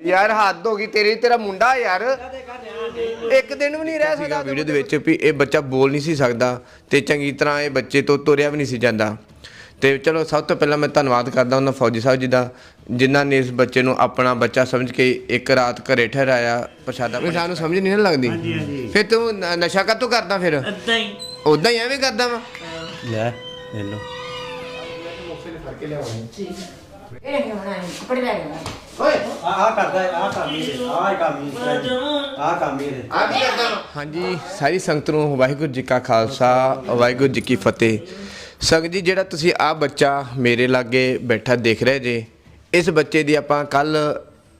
ਯਾਰ ਹੱਦ ਹੋ ਗਈ ਤੇਰੀ ਤੇਰਾ ਮੁੰਡਾ ਯਾਰ। ਇੱਕ ਦਿਨ ਵੀ ਨਹੀਂ ਰਹਿ ਸਕਦਾ ਵੀਡੀਓ ਦੇ ਵਿੱਚ ਵੀ ਇਹ ਬੱਚਾ ਬੋਲ ਨਹੀਂ ਸੀ ਸਕਦਾ ਤੇ ਚੰਗੀ ਤਰ੍ਹਾਂ ਇਹ ਬੱਚੇ ਤੋਂ ਤੁਰਿਆ ਵੀ ਨਹੀਂ ਸੀ ਜਾਂਦਾ। ਤੇ ਚਲੋ ਸਭ ਤੋਂ ਪਹਿਲਾਂ ਮੈਂ ਧੰਨਵਾਦ ਕਰਦਾ ਉਹਨਾਂ ਫੌਜੀ ਸਾਹਿਬ ਜੀ ਦਾ ਜਿਨ੍ਹਾਂ ਨੇ ਇਸ ਬੱਚੇ ਨੂੰ ਆਪਣਾ ਬੱਚਾ ਸਮਝ ਕੇ ਇੱਕ ਰਾਤ ਘਰੇ ਠਹਿਰਾਇਆ ਪ੍ਰਸ਼ਾਦਾ ਵੀ ਸਾਨੂੰ ਸਮਝ ਨਹੀਂ ਨਾ ਲੱਗਦੀ? ਫਿਰ ਤੂੰ ਨ- ਨਸ਼ਾ ਕਾਤੋਂ ਕਰਦਾ ਫਿਰ? ਏਦਾਂ ਹੀ। ਉਦਾਂ ਹੀ ਐਵੇਂ ਕਰਦਾ ਵਾ? ਲੈ ਲੈ ਲੋ ਇਹ ਨਹੀਂ ਬਣਾਏ ਕੱਪੜੇ ਲੈ ਗਿਆ ਆ ਆ ਕਰਦਾ ਆ ਕੰਮ ਹੀ ਆ ਕੰਮ ਹੀ ਆ ਕੰਮ ਹੀ ਆ ਕੀ ਕਰਦਾ ਵਾ? ਹਾਂਜੀ ਸਾਰੀ ਸੰਗਤ ਨੂੰ ਵਾਹਿਗੁਰੂ ਜੀ ਕਾ ਖਾਲਸਾ ਵਾਹਿਗੁਰੂ ਜੀ ਕੀ ਫਤਿਹ। ਸੰਗਤ ਜੀ ਜਿਹੜਾ ਤੁਸੀਂ ਆ ਬੱਚਾ ਮੇਰੇ ਲਾਗੇ ਬੈਠਾ ਦੇਖ ਰਹੇ ਜੇ ਇਸ ਬੱਚੇ ਦੀ ਆਪਾਂ ਕੱਲ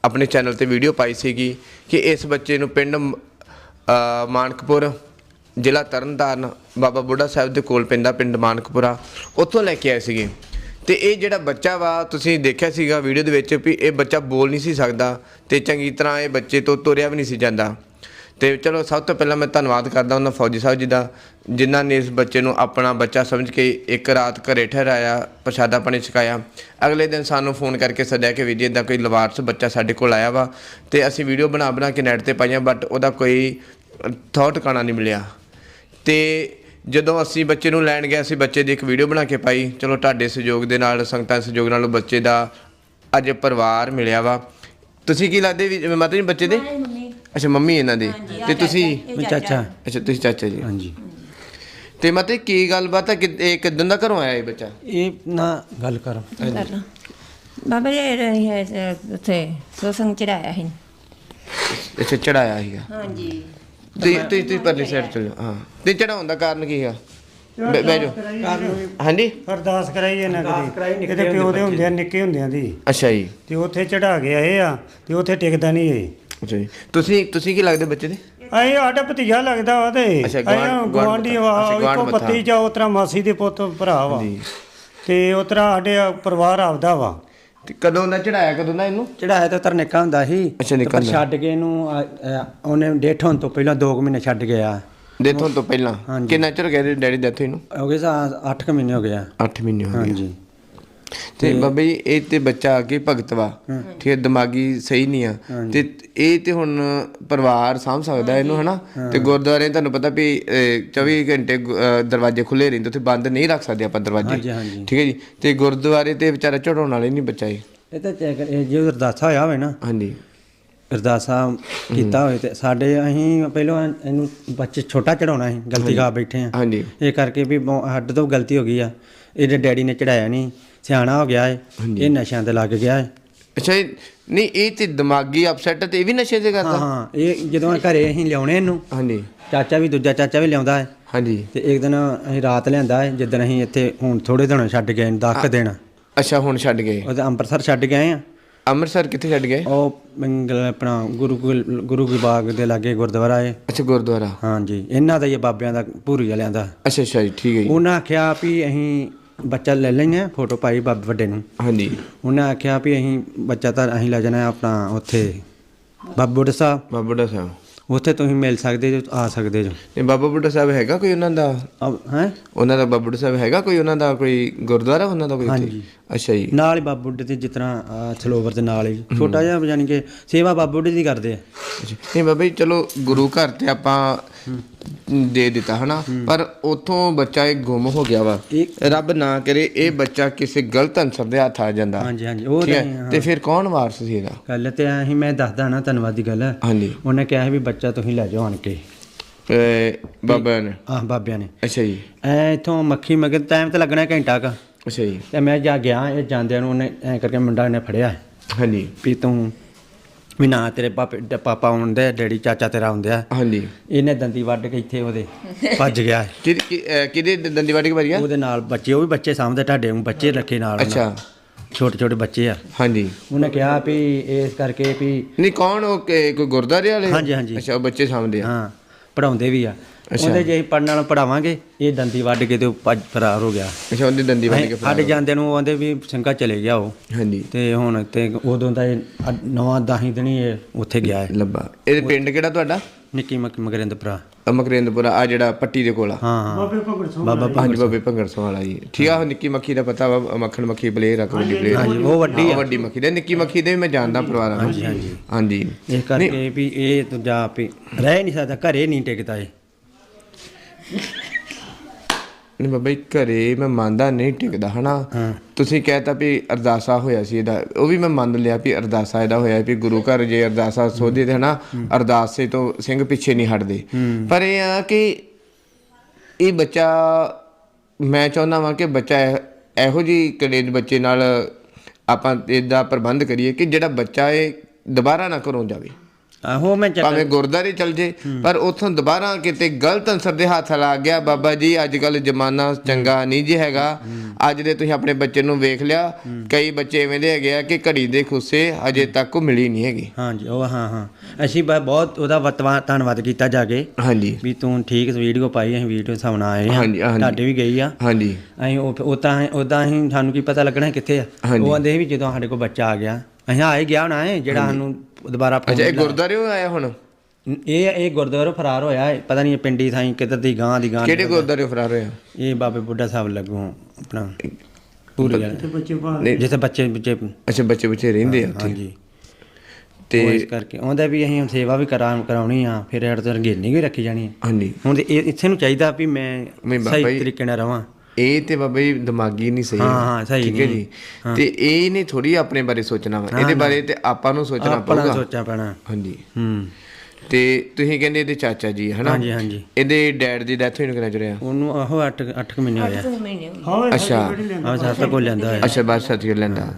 ਆਪਣੇ ਚੈਨਲ ਤੇ ਵੀਡੀਓ ਪਾਈ ਸੀਗੀ ਕਿ ਇਸ ਬੱਚੇ ਨੂੰ ਪਿੰਡ ਮਾਨਕਪੁਰ ਜ਼ਿਲ੍ਹਾ ਤਰਨਤਾਰਨ ਬਾਬਾ ਬੁੱਢਾ ਸਾਹਿਬ ਦੇ ਕੋਲ ਪੈਂਦਾ ਪਿੰਡ ਮਾਨਕਪੁਰਾ। ਉੱਥੋਂ ਲੈ ਕੇ ਆਏ ਸੀਗੇ। ਤੇ ਇਹ ਜਿਹੜਾ ਬੱਚਾ ਵਾ, ਤੁਸੀਂ ਦੇਖਿਆ ਸੀਗਾ ਵੀਡੀਓ ਦੇ ਵਿੱਚ ਵੀ ਇਹ ਬੱਚਾ ਬੋਲ ਨਹੀਂ ਸੀ ਸਕਦਾ ਤੇ ਚੰਗੀ ਤਰ੍ਹਾਂ ਇਹ ਬੱਚੇ ਤੋਂ ਤੁਰਿਆ ਵੀ ਨਹੀਂ ਸੀ ਜਾਂਦਾ। ਤੇ ਚਲੋ ਸਭ ਤੋਂ ਪਹਿਲਾਂ ਮੈਂ ਧੰਨਵਾਦ ਕਰਦਾ ਉਹਨਾਂ ਫੌਜੀ ਸਾਹਿਬ ਜੀ ਦਾ, ਜਿਨ੍ਹਾਂ ਨੇ ਇਸ ਬੱਚੇ ਨੂੰ ਆਪਣਾ ਬੱਚਾ ਸਮਝ ਕੇ ਇੱਕ ਰਾਤ ਘਰੇ ਠਹਿਰਾਇਆ, ਪ੍ਰਸ਼ਾਦਾ ਪਾਣੀ ਛਕਾਇਆ। ਅਗਲੇ ਦਿਨ ਸਾਨੂੰ ਫੋਨ ਕਰਕੇ ਸੱਦਿਆ ਕਿ ਵੀਰ ਜੀ ਇਦਾਂ ਕੋਈ ਲਵਾਰਸ ਬੱਚਾ ਸਾਡੇ ਕੋਲ ਆਇਆ ਵਾ ਤੇ ਅਸੀਂ ਵੀਡੀਓ ਬਣਾ ਬਣਾ ਕੇ ਨੈਟ ਤੇ ਪਾਈਆਂ ਬਟ ਉਹਦਾ ਕੋਈ ਥੌਟ ਟਿਕਾਣਾ ਨਹੀਂ ਮਿਲਿਆ। ਤੇ ਜਦੋਂ ਅਸੀਂ ਬੱਚੇ ਨੂੰ ਲੈਣ ਗਏ ਅਸੀਂ ਬੱਚੇ ਦੀ ਇੱਕ ਵੀਡੀਓ ਬਣਾ ਕੇ ਪਾਈ। ਚਲੋ ਤੁਹਾਡੇ ਸਹਿਯੋਗ ਦੇ ਨਾਲ ਸੰਗਤਾਂ ਦੇ ਸਹਿਯੋਗ ਨਾਲ ਉਹ ਬੱਚੇ ਦਾ ਅੱਜ ਪਰਿਵਾਰ ਮਿਲਿਆ ਵਾ। ਤੁਸੀਂ ਕੀ ਲੱਗਦੇ ਵੀ ਮਾਤਾ ਜੀ ਬੱਚੇ ਦੇ? ਅੱਛਾ ਮੰਮੀ ਇਹਨਾਂ ਦੀ। ਤੇ ਤੁਸੀਂ? ਚਾਚਾ ਅੱਛਾ ਤੁਸੀਂ ਚਾਚਾ ਜੀ। ਹਾਂਜੀ। ਤੇ ਮਾਤਾ ਕੀ ਗੱਲਬਾਤ ਹੈ ਕਿ ਇਹ ਕਿਦਾਂ ਦਾ ਘਰੋਂ ਆਇਆ ਇਹ ਬੱਚਾ? ਇਹ ਨਾ ਗੱਲ ਕਰ। ਬਾਬਾ ਜੀ ਇਹ ਰਹੀ ਹੈ ਉੱਥੇ ਸੋਸੰਗ ਚੜਾਇਆ ਸੀ। ਅੱਛਾ ਚੜਾਇਆ ਸੀਗਾ। ਹਾਂਜੀ। ਤੇ ਤੁਸੀਂ ਤੁਸੀਂ ਪਰਲੀ ਸਾਈਡ ਚਲੋ ਹਾਂ। ਤੇ ਚੜਾਉਣ ਦਾ ਕਾਰਨ ਕੀ ਹੈ ਬੈ ਬਹਿ ਜਾਓ। ਹਾਂਜੀ? ਅਰਦਾਸ ਕਰਾਈ ਇਹਨਾਂ ਕਦੀ ਇਹਦੇ ਪਿਓ ਦੇ ਹੁੰਦਿਆਂ ਨਿੱਕੇ ਹੁੰਦਿਆਂ ਦੀ। ਅੱਛਾ ਜੀ। ਤੇ ਉੱਥੇ ਚੜਾ ਕੇ ਆਏ ਆ ਤੇ ਉੱਥੇ ਟਿਕਦਾ ਨਹੀਂ ਇਹ। ਅੱਛਾ ਜੀ। ਤੁਸੀਂ ਤੁਸੀਂ ਕੀ ਲੱਗਦੇ ਬੱਚੇ ਦੇ? ਆਏ ਸਾਡਾ ਭਤੀਜਾ ਲੱਗਦਾ ਵਾ ਤੇ। ਅੱਛਾ, ਗੁਆਂਢ- ਆਏ ਗੁਆਂਢ ਗਵਾਂਢੀ। ਵਾ ਅੱਛਾ, ਗੁਆਂਢ ਇੱਕੋ ਮੱਥਾ। ਪੱਤੀ ਜਾ ਉਤਰਾ ਮਾਸੀ ਦੇ ਪੁੱਤ ਭਰਾ ਵਾ। ਜੀ। ਤੇ ਉਤਰਾ ਸਾਡੇ ਪਰਿਵਾਰ ਆਪਦਾ ਵਾ। ਤੇ ਕਦੋਂ ਦਾ ਚੜਾਇਆ ਕਦੋਂ ਦਾ ਇਹਨੂੰ? ਚੜਾਇਆ ਤਾਂ ਉਤਰ ਨਿੱਕਾ ਹੁੰਦਾ ਸੀ। ਅੱਛਾ, ਨਿੱਕਾ ਪਰ ਹੁੰਦਾ। ਛੱਡ ਕੇ ਇਹਨੂੰ ਆ- ਆ, ਉਹਨੇ ਡੇਟ ਹੋਣ ਤੋਂ ਪਹਿਲਾਂ 2 ਮਹੀਨੇ ਛੱਡ ਗਿਆ ਦੇਥੋਂ ਤੋਂ ਪਹਿਲਾਂ? ਹਾਂਜੀ। ਕਿੰਨਾ ਚਿਰ ਹੋ ਗਿਆ ਡੈਡੀ ਡੈਥ ਹੋਈ ਨੂੰ? ਹੋ ਗਏ ਸਾ 8 ਮਹੀਨੇ ਹੋ ਗਿਆ 8 ਮਹੀਨੇ ਹੋ ਗਏ ਹਾਂਜੀ। ਤੇ ਬਾਬਾ ਜੀ ਇਹ ਤੇ ਬੱਚਾ ਅੱਗੇ ਭਗਤ ਵਾ। ਠੀਕ ਹੈ ਦਿਮਾਗੀ ਸਹੀ ਨਹੀਂ ਆ। ਤੇ ਇਹ ਤੇ ਹੁਣ ਪਰਿਵਾਰ ਸਾਂਭ ਸਕਦਾ ਇਹਨੂੰ ਹਨਾ? ਤੇ ਗੁਰਦੁਆਰੇ ਤੁਹਾਨੂੰ ਪਤਾ ਵੀ ਅਹ, 24 ਘੰਟੇ ਦਰਵਾਜ਼ੇ ਖੁੱਲੇ ਰਹਿੰਦੇ ਉੱਥੇ ਬੰਦ ਨਹੀਂ ਰੱਖ ਸਕਦੇ ਆਪਾਂ ਦਰਵਾਜ਼ੇ। ਠੀਕ ਹੈ ਜੀ? ਤੇ ਗੁਰਦੁਆਰੇ ਤੇ ਵਿਚਾਰਾ ਚੜਾਉਣ ਵਾਲੇ ਨਹੀਂ ਬੱਚਾ ਇਹ। ਇਹ ਤਾਂ ਚੈੱਕ ਇਹ ਜੇ ਅਰਦਾਸਾ ਹੋਇਆ ਹੋਵੇ ਨਾ। ਹਾਂਜੀ। ਅਰਦਾਸਾ ਕੀਤਾ ਹੋਵੇ ਤੇ ਸਾਡੇ ਅਸੀਂ ਪਹਿਲਾਂ ਇਹਨੂੰ ਬੱਚੇ ਛੋਟਾ ਚੜਾਉਣਾ ਸੀ ਗਲਤੀ ਕਰ ਬੈਠੇ ਆ। ਹਾਂਜੀ। ਇਹ ਕਰਕੇ ਵੀ ਸਾਡੇ ਤੋਂ ਗਲਤੀ ਹੋ ਗਈ ਆ। ਇਹਦੇ ਡੈਡੀ ਨੇ ਚੜਾਇਆ ਨਹੀਂ। ਸਿਆਣਾ ਹੋ ਗਿਆ ਏ ਇਹ ਨਸ਼ਿਆਂ ਤੇ ਲੱਗ ਗਿਆ ਏ। ਅੱਛਾ ਇਹ- ਨਹੀਂ ਇਹ ਤੇ ਦਿਮਾਗੀ ਅਪਸੈਟ ਤੇ ਇਹ ਵੀ ਨਸ਼ੇ ਤੇ ਹਾਂ ਕਰਦਾ? ਹਾਂ ਇਹ ਜਦੋਂ ਘਰੇ ਅਸੀਂ ਲਿਆਉਣੇ ਇਹਨੂੰ ਹਾਂਜੀ। ਚਾਚਾ ਵੀ ਦੂਜਾ ਚਾਚਾ ਵੀ ਲਿਆਉਂਦਾ ਹੈ ਹਾਂਜੀ। ਤੇ ਇੱਕ ਦਿਨ ਅਸੀਂ ਰਾਤ ਲਿਆਂਦਾ ਹੈ ਜਿੱਦਣ ਅਸੀਂ ਇੱਥੇ ਹੁਣ ਥੋੜੇ ਦਿਨੋਂ ਛੱਡ ਗਏ 10 ਦਿਨ। ਅੱਛਾ ਹੁਣ ਛੱਡ ਗਏ। ਉਹਦੇ ਅੰਮ੍ਰਿਤਸਰ ਛੱਡ ਗਏ ਆ। ਅੰਮ੍ਰਿਤਸਰ ਕਿੱਥੇ ਛੱਡ ਗਏ? ਉਹ ਮੰਗਲ ਆਪਣਾ ਗੁਰੂ ਗੁਲ- ਗੁਰੂ ਕੀ ਬਾਗ ਦੇ ਲਾਗੇ ਗੁਰਦੁਆਰਾ ਹੈ ਅੱਛਾ ਗੁਰਦੁਆਰਾ। ਹਾਂਜੀ ਇਹਨਾਂ ਦਾ ਹੀ ਬਾਬਿਆਂ ਦਾ ਭੂਰੀ ਵਾਲਿਆਂ ਦਾ। ਅੱਛਾ ਅੱਛਾ ਜੀ ਠੀਕ ਹੈ ਜੀ। ਉਹਨਾਂ ਆਖਿਆ ਵੀ ਅਸੀਂ ਬੱਚਾ ਲੈ ਹਾਂ ਫੋਟੋ ਪਾਈ ਬਾਬੇ ਵੱਡੇ ਨੂੰ। ਹਾਂਜੀ। ਉਹਨੇ ਆਖਿਆ ਵੀ ਅਸੀਂ ਬੱਚਾ ਤਾਂ ਅਸੀਂ ਲੈ ਜਾਣਾ ਆਪਣਾ ਉੱਥੇ ਬਾਬਾ ਬੁੱਢਾ ਸਾਹਿਬ। ਬਾਬਾ ਬੁੱਢਾ ਸਾਹਿਬ। ਉੱਥੇ ਤੁਸੀਂ ਮਿਲ ਸਕਦੇ ਜੋ ਆ ਸਕਦੇ ਜੋ। ਤੇ ਬਾਬਾ ਬੁੱਢਾ ਸਾਹਿਬ ਹੈਗਾ ਕੋਈ ਉਹਨਾਂ ਦਾ? ਹੈ? ਉਹਨਾਂ ਦਾ ਬਾਬਾ ਬੁੱਢਾ ਸਾਹਿਬ ਹੈਗਾ ਕੋਈ ਉਹਨਾਂ ਦਾ ਕੋਈ ਗੁਰਦੁਆਰਾ ਉਹਨਾਂ ਦਾ ਕੋਈ? ਹਾਂਜੀ। ਅੱਛਾ ਜੀ। ਨਾਲ ਹੀ ਬਾਬਾ ਬੁੱਢੇ ਦੇ ਜਿਸ ਤਰ੍ਹਾਂ ਸਲੋਵਰ ਦੇ ਨਾਲ ਹੀ। ਛੋਟਾ ਜਿਹਾ ਯਾਨੀ ਕਿ ਸੇਵਾ ਬਾਬਾ ਬੁੱਢੇ ਦੀ ਕਰਦੇ ਆ। ਅੱਛਾ। ਨਹੀਂ ਬਾਬਾ ਜੀ ਚਲੋ ਗੁਰੂ ਘਰ ਤੇ ਆਪਾਂ ਦੇ ਦਿੱਤਾ ਹਨਾ? ਪਰ ਉਥੋਂ ਬੱਚਾ ਇਹ ਗੁੰਮ ਹੋ ਗਿਆ ਵਾ। ਰੱਬ ਨਾ ਕਰੇ ਇਹ ਬੱਚਾ ਕਿਸੇ ਗਲਤ ਅਨਸਰ ਦੇ ਹੱਥ ਆ ਜਾਂਦਾ। ਹਾਂਜੀ ਹਾਂਜੀ। ਉਹ ਤਾਂ ਹੈ? ਫਿਰ ਕੌਣ ਵਾਰਸ ਸੀ ਇਹਦਾ? ਗੱਲ ਤੇ ਅਸੀਂ ਮੈਂ ਦੱਸਦਾ ਨਾ ਧੰਨਵਾਦ ਦੀ ਗੱਲ। ਹਾਂਜੀ। ਉਹਨੇ ਕਿਹਾ ਵੀ ਬੱਚਾ ਤੁਸੀਂ ਲੈ ਜਾਓ ਆਣ ਕੇ। ਅਹ ਬਾਬਾ ਨੇ? ਆਹ ਬਾਬਿਆਂ ਨੇ। ਅੱਛਾ ਜੀ। ਐ ਇਥੋਂ ਮੱਖੀ ਮਗਰ ਟਾਈਮ ਤੇ ਲੱਗਣਾ ਘੰਟਾ ਕ। ਅੱਛਾ ਜੀ। ਤੇ ਮੈਂ ਜਾ ਗਿਆ ਇਹ ਜਾਂਦਿਆਂ ਨੂੰ ਉਹਨੇ ਐ ਕਰਕੇ ਮੁੰਡਾ ਨੇ ਫੜਿਆ। ਹਾਂਜੀ। ਵੀ ਤੂੰ ਵੀ ਨਾ ਤੇਰੇ ਪਾਪੇ ਡ- ਪਾਪਾ ਆਉਂਦੇ ਡੈਡੀ ਚਾਚਾ ਤੇਰਾ ਆਉਂਦਿਆ ਹਾਂਜੀ। ਇਹਨੇ ਦੰਦੀ ਵੱਢ ਕੇ ਇੱਥੇ ਉਹਦੇ ਭੱਜ ਗਿਆ। ਇਹ। ਕਿਹਦੀ ਕਿ- ਅਹ ਕਿਹਦੇ ਦੰਦੀ ਵਾਟੀ ਕੇ ਗਿਆ? ਉਹਦੇ ਨਾਲ ਬੱਚੇ ਉਹ ਵੀ ਬੱਚੇ ਸਾਹਮਣੇ ਤੁਹਾਡੇ ਨੂੰ ਬੱਚੇ ਰੱਖੇ ਨਾਲ ਉਹਨਾਂ। ਅੱਛਾ ਛੋਟੇ ਛੋਟੇ ਬੱਚੇ ਆ। ਹਾਂਜੀ। ਉਹਨੇ ਕਿਹਾ ਵੀ ਇਸ ਕਰਕੇ ਵੀ ਨਹੀਂ ਕੌਣ ਉਹ ਕਿ- ਕੋਈ ਗੁਰਦੁਆਰੇ ਵਾਲੇ? ਹਾਂਜੀ, ਹਾਂਜੀ। ਅੱਛਾ ਉਹ ਬੱਚੇ ਸਾਹਮਣੇ ਆ। ਹਾਂ ਪੜਾਉਂਦੇ ਵੀ ਆ। ਉਹਦੇ ਜੇ ਪੜਨ ਵਾਲਾ ਪੜਾਵਾਂਗੇ ਇਹ ਦੰਦੀ ਵੱਢ ਕੇ ਤੇ ਉਹ ਭੱਜ ਫਰਾਰ ਹੋ ਗਿਆ। ਅੱਛਾ ਉਹਦੀ ਦੰਦੀ ਵਾਟੀ ਕੇ ਅਸੀਂ- ਸਾਡੇ ਜਾਂਦੇ ਨੂੰ ਉਹ ਆਂਦੇ ਵੀ ਸਿੰਘਾ ਚਲੇ ਗਿਆ ਉਹ। ਹਾਂਜੀ। ਤੇ ਹੁਣ ਤੇ ਉਦੋਂ ਦਾ ਇਹ ਨਵਾਂ ਦਾਹੀ ਦਿਨੀ ਇਹ ਉੱਥੇ ਗਿਆ ਹੈ। ਲੱਭਾ। ਇਹ ਪਿੰਡ ਕਿਹੜਾ ਤੁਹਾਡਾ? ਨਿੱਕੀ ਮੱਕੀ ਮਗਰਿੰਦ ਭਰਾ ਮਕਰੇਂਦਪੁਰਾ ਆ ਜਿਹੜਾ ਪੱਟੀ ਦੇ ਕੋਲ ਆ। ਹਾਂ ਹਾਂ। ਬਾਬੇ ਭਗਤ ਹਾਂਜੀ ਬਾਬੇ ਭੰਗੜ ਵਾਲਾ ਜੀ। ਠੀਕ ਆ ਉਹ ਨਿੱਕੀ ਮੱਖੀ ਦਾ ਪਤਾ ਵਾ ਮੱਖਣ ਮੱਖੀ ਪਲੇਅਰ ਆ ਕਬੱਡੀ ਪਲੇਅਰ ਹਾਂਜੀ, ਉਹ ਵੱਡੀ ਆ। ਵੱਡੀ ਮੱਖੀ ਦੇ ਨਿੱਕੀ ਮੱਖੀ ਦੇ ਵੀ ਮੈਂ ਜਾਣਦਾ ਪਰਿਵਾਰਾਂ ਹਾਂਜੀ। ਹਾਂਜੀ। ਇਸ ਕਰਕੇ ਵੀ ਇਹ ਦੂਜਾ ਵੀ ਰਹਿ ਨਹੀਂ ਸਕਦਾ ਘਰੇ ਨਹੀਂ ਟਿਕਦਾ ਇਹ। ਨਹੀਂ ਬਾਬਾ ਜੀ ਘਰੇ ਮੈਂ ਮੰਨਦਾ ਨਹੀਂ ਟਿਕਦਾ ਹਨਾ? ਤੁਸੀਂ ਕਹਿਤਾ ਵੀ ਅਰਦਾਸਾ ਹੋਇਆ ਸੀ ਇਹਦਾ ਉਹ ਵੀ ਮੈਂ ਮੰਨ ਲਿਆ ਵੀ ਅਰਦਾਸਾ ਇਹਦਾ ਹੋਇਆ ਵੀ ਗੁਰੂ ਘਰ ਜੇ ਅਰਦਾਸਾ ਸੋਧੇ ਤੇ ਹਨਾ? ਅਰਦਾਸੇ ਤੋਂ ਸਿੰਘ ਪਿੱਛੇ ਨਹੀਂ ਹਟਦੇ। ਪਰ ਇਹ ਆ ਕਿ ਇਹ ਬੱਚਾ ਮੈਂ ਚਾਹੁੰਦਾ ਵਾਂ ਕਿ ਬੱਚਾ ਇਹ- ਜੀ ਕਲੇਜ ਬੱਚੇ ਨਾਲ ਆਪਾਂ ਇਹਦਾ ਪ੍ਰਬੰਧ ਕਰੀਏ ਕਿ ਜਿਹੜਾ ਬੱਚਾ ਇਹ ਦੁਬਾਰਾ ਨਾ ਘਰੋਂ ਜਾਵੇ। ਆਹੋ ਮੈਂ ਚੱਲ ਭਾਵੇਂ ਗੁਰਦਾਰੇ ਚਲ ਜੇ ਪਰ ਉਥੋਂ ਦੁਬਾਰਾ ਕਿਤੇ ਗਲਤ ਅਨਸਰ ਦੇ ਹੱਥ ਲੱਗ ਗਿਆ ਬਾਬਾ ਜੀ ਅੱਜ ਕੱਲ ਜ਼ਮਾਨਾ ਚੰਗਾ ਨਹੀਂ ਜੀ ਹੈਗਾ। ਅੱਜ ਦੇ ਤੁਸੀਂ ਆਪਣੇ ਬੱਚੇ ਨੂੰ ਵੇਖ ਲਿਆ ਕਈ ਬੱਚੇ ਐਵੇਂ ਦੇ ਹੈਗੇ ਆ ਕਿ ਘੜੀ ਦੇ ਖੁੱਸੇ ਅਜੇ ਤੱਕ ਉਹ ਮਿਲੀ ਨਹੀਂ ਹੈਗੀ। ਹਾਂਜੀ ਉਹ ਹਾਂ ਹਾਂ। ਅਸੀਂ ਬਹੁਤ ਉਹਦਾ ਵਤਵਾ ਧੰਨਵਾਦ ਕੀਤਾ ਜਾ ਕੇ ਹਾਂਜੀ। ਵੀ ਤੂੰ ਠੀਕ ਵੀਡੀਓ ਪਾਈ ਅਸੀਂ ਵੀਡੀਓ ਸਾਹਮਣਾ ਆਏ ਹਾਂ। ਤੁਹਾਡੇ ਵੀ ਗਈ ਆ। ਹਾਂਜੀ। ਅਸੀਂ ਉਹ ਤਾਂ ਉਦਾਂ ਅਸੀਂ ਸਾਨੂੰ ਕੀ ਪਤਾ ਲੱਗਣਾ ਕਿੱਥੇ ਆ। ਉਹ ਆਂਦੇ ਵੀ ਜਦੋਂ ਸਾਡੇ ਕੋਲ ਬੱਚਾ ਆ ਗਿਆ ਅਸੀਂ ਆਏ ਗਿਆ ਹੋਣਾ ਹੈ ਜਿਹੜਾ ਸਾਨੂੰ ਦੁਬਾਰਾ ਅੱਛਾ ਇਹ ਮਿਲਾ। ਗੁਰਦਾਰੇ ਆਇਆ ਹੁਣ? ਇਹ ਇਹ ਗੁਰਦੁਆਰਾ ਫਰਾਰ ਹੋਇਆ ਹੈ। ਪਤਾ ਨਹੀਂ ਇਹ ਪਿੰਡੀ ਥਾਈ ਕਿੱਧਰ ਦੀ ਗਾਂ ਦੀ ਗਾਂ ਕਿਹੜੇ ਗੁਰਦਾਰੇ ਫਰਾਰ ਹੋਇਆ? ਇਹ ਬਾਬੇ ਬੁੱਢਾ ਸਾਹਿਬ ਲੱਗੂ ਆਪਣਾ ਪੂਰੀ ਗੱਲ। ਜਿੱਥੇ ਬੱਚੇ ਬੱਚੇ ਅੱਛਾ ਬੱਚੇ ਬੱਚੇ ਰਹਿੰਦੇ ਆ ਉੱਥੇ। ਹਾਂਜੀ। ਤੇ ਇਸ ਕਰਕੇ ਉਹਦਾ ਵੀ ਅਸੀਂ ਹੁਣ ਸੇਵਾ ਵੀ ਕਰਾ ਕਰਾਉਣੀ ਆ ਫਿਰ ਸਾਡੇ ਤੋਂ ਰੰਗੇਨੀ ਵੀ ਰੱਖੀ ਜਾਣੀ ਹੈ ਹਾਂਜੀ। ਹੁਣ ਤੇ ਇਹ ਇੱਥੇ ਨੂੰ ਚਾਹੀਦਾ ਵੀ ਮੈਂ ਸਹੀ ਤਰੀਕੇ ਨਾਲ ਰਵਾਂ। ਇਹ ਤੇ ਬਾਬਾ ਜੀ ਦਿਮਾਗੀ ਨਹੀਂ ਸਹੀ ਹਾਂ, ਹੈ। ਹਾਂ, ਸਹੀ ਠੀਕ ਹੈ। ਜੀ? ਤੇ ਇਹ ਨਹੀਂ ਥੋੜੀ ਆਪਣੇ ਬਾਰੇ ਸੋਚਣਾ ਵਾ। ਇਹਦੇ ਬਾਰੇ ਤੇ ਆਪਾਂ ਨੂੰ ਸੋਚਣਾ ਪਊਗਾ। ਸੋਚਣਾ ਪੈਣਾ। ਹਾਂਜੀ। ਹੂੰ। ਤੇ ਤੁਸੀਂ ਕਹਿੰਦੇ ਇਹਦੇ ਚਾਚਾ ਜੀ ਹਨਾ? ਹਾਂਜੀ ਹਾਂਜੀ। ਇਹਦੇ ਡੈਡ ਦੀ ਡੈਥ ਹੋਈ ਨੂੰ ਕਿੰਨਾ ਚਿਰ ਹੋਇਆ? ਉਹਨੂੰ ਆਹੋ 8 8 ਮਹੀਨੇ ਹੋਇਆ ਦੋ ਮਹੀਨੇ ਹੋ। ਹਾਂ ਅੱਛਾ ਸੱਤ ਕੋਲ ਲੈਂਦਾ ਹੋਇਆ। ਅੱਛਾ ਬਸ ਸਰਟੀਫਿਕੇਟ ਲੈਂਦਾ।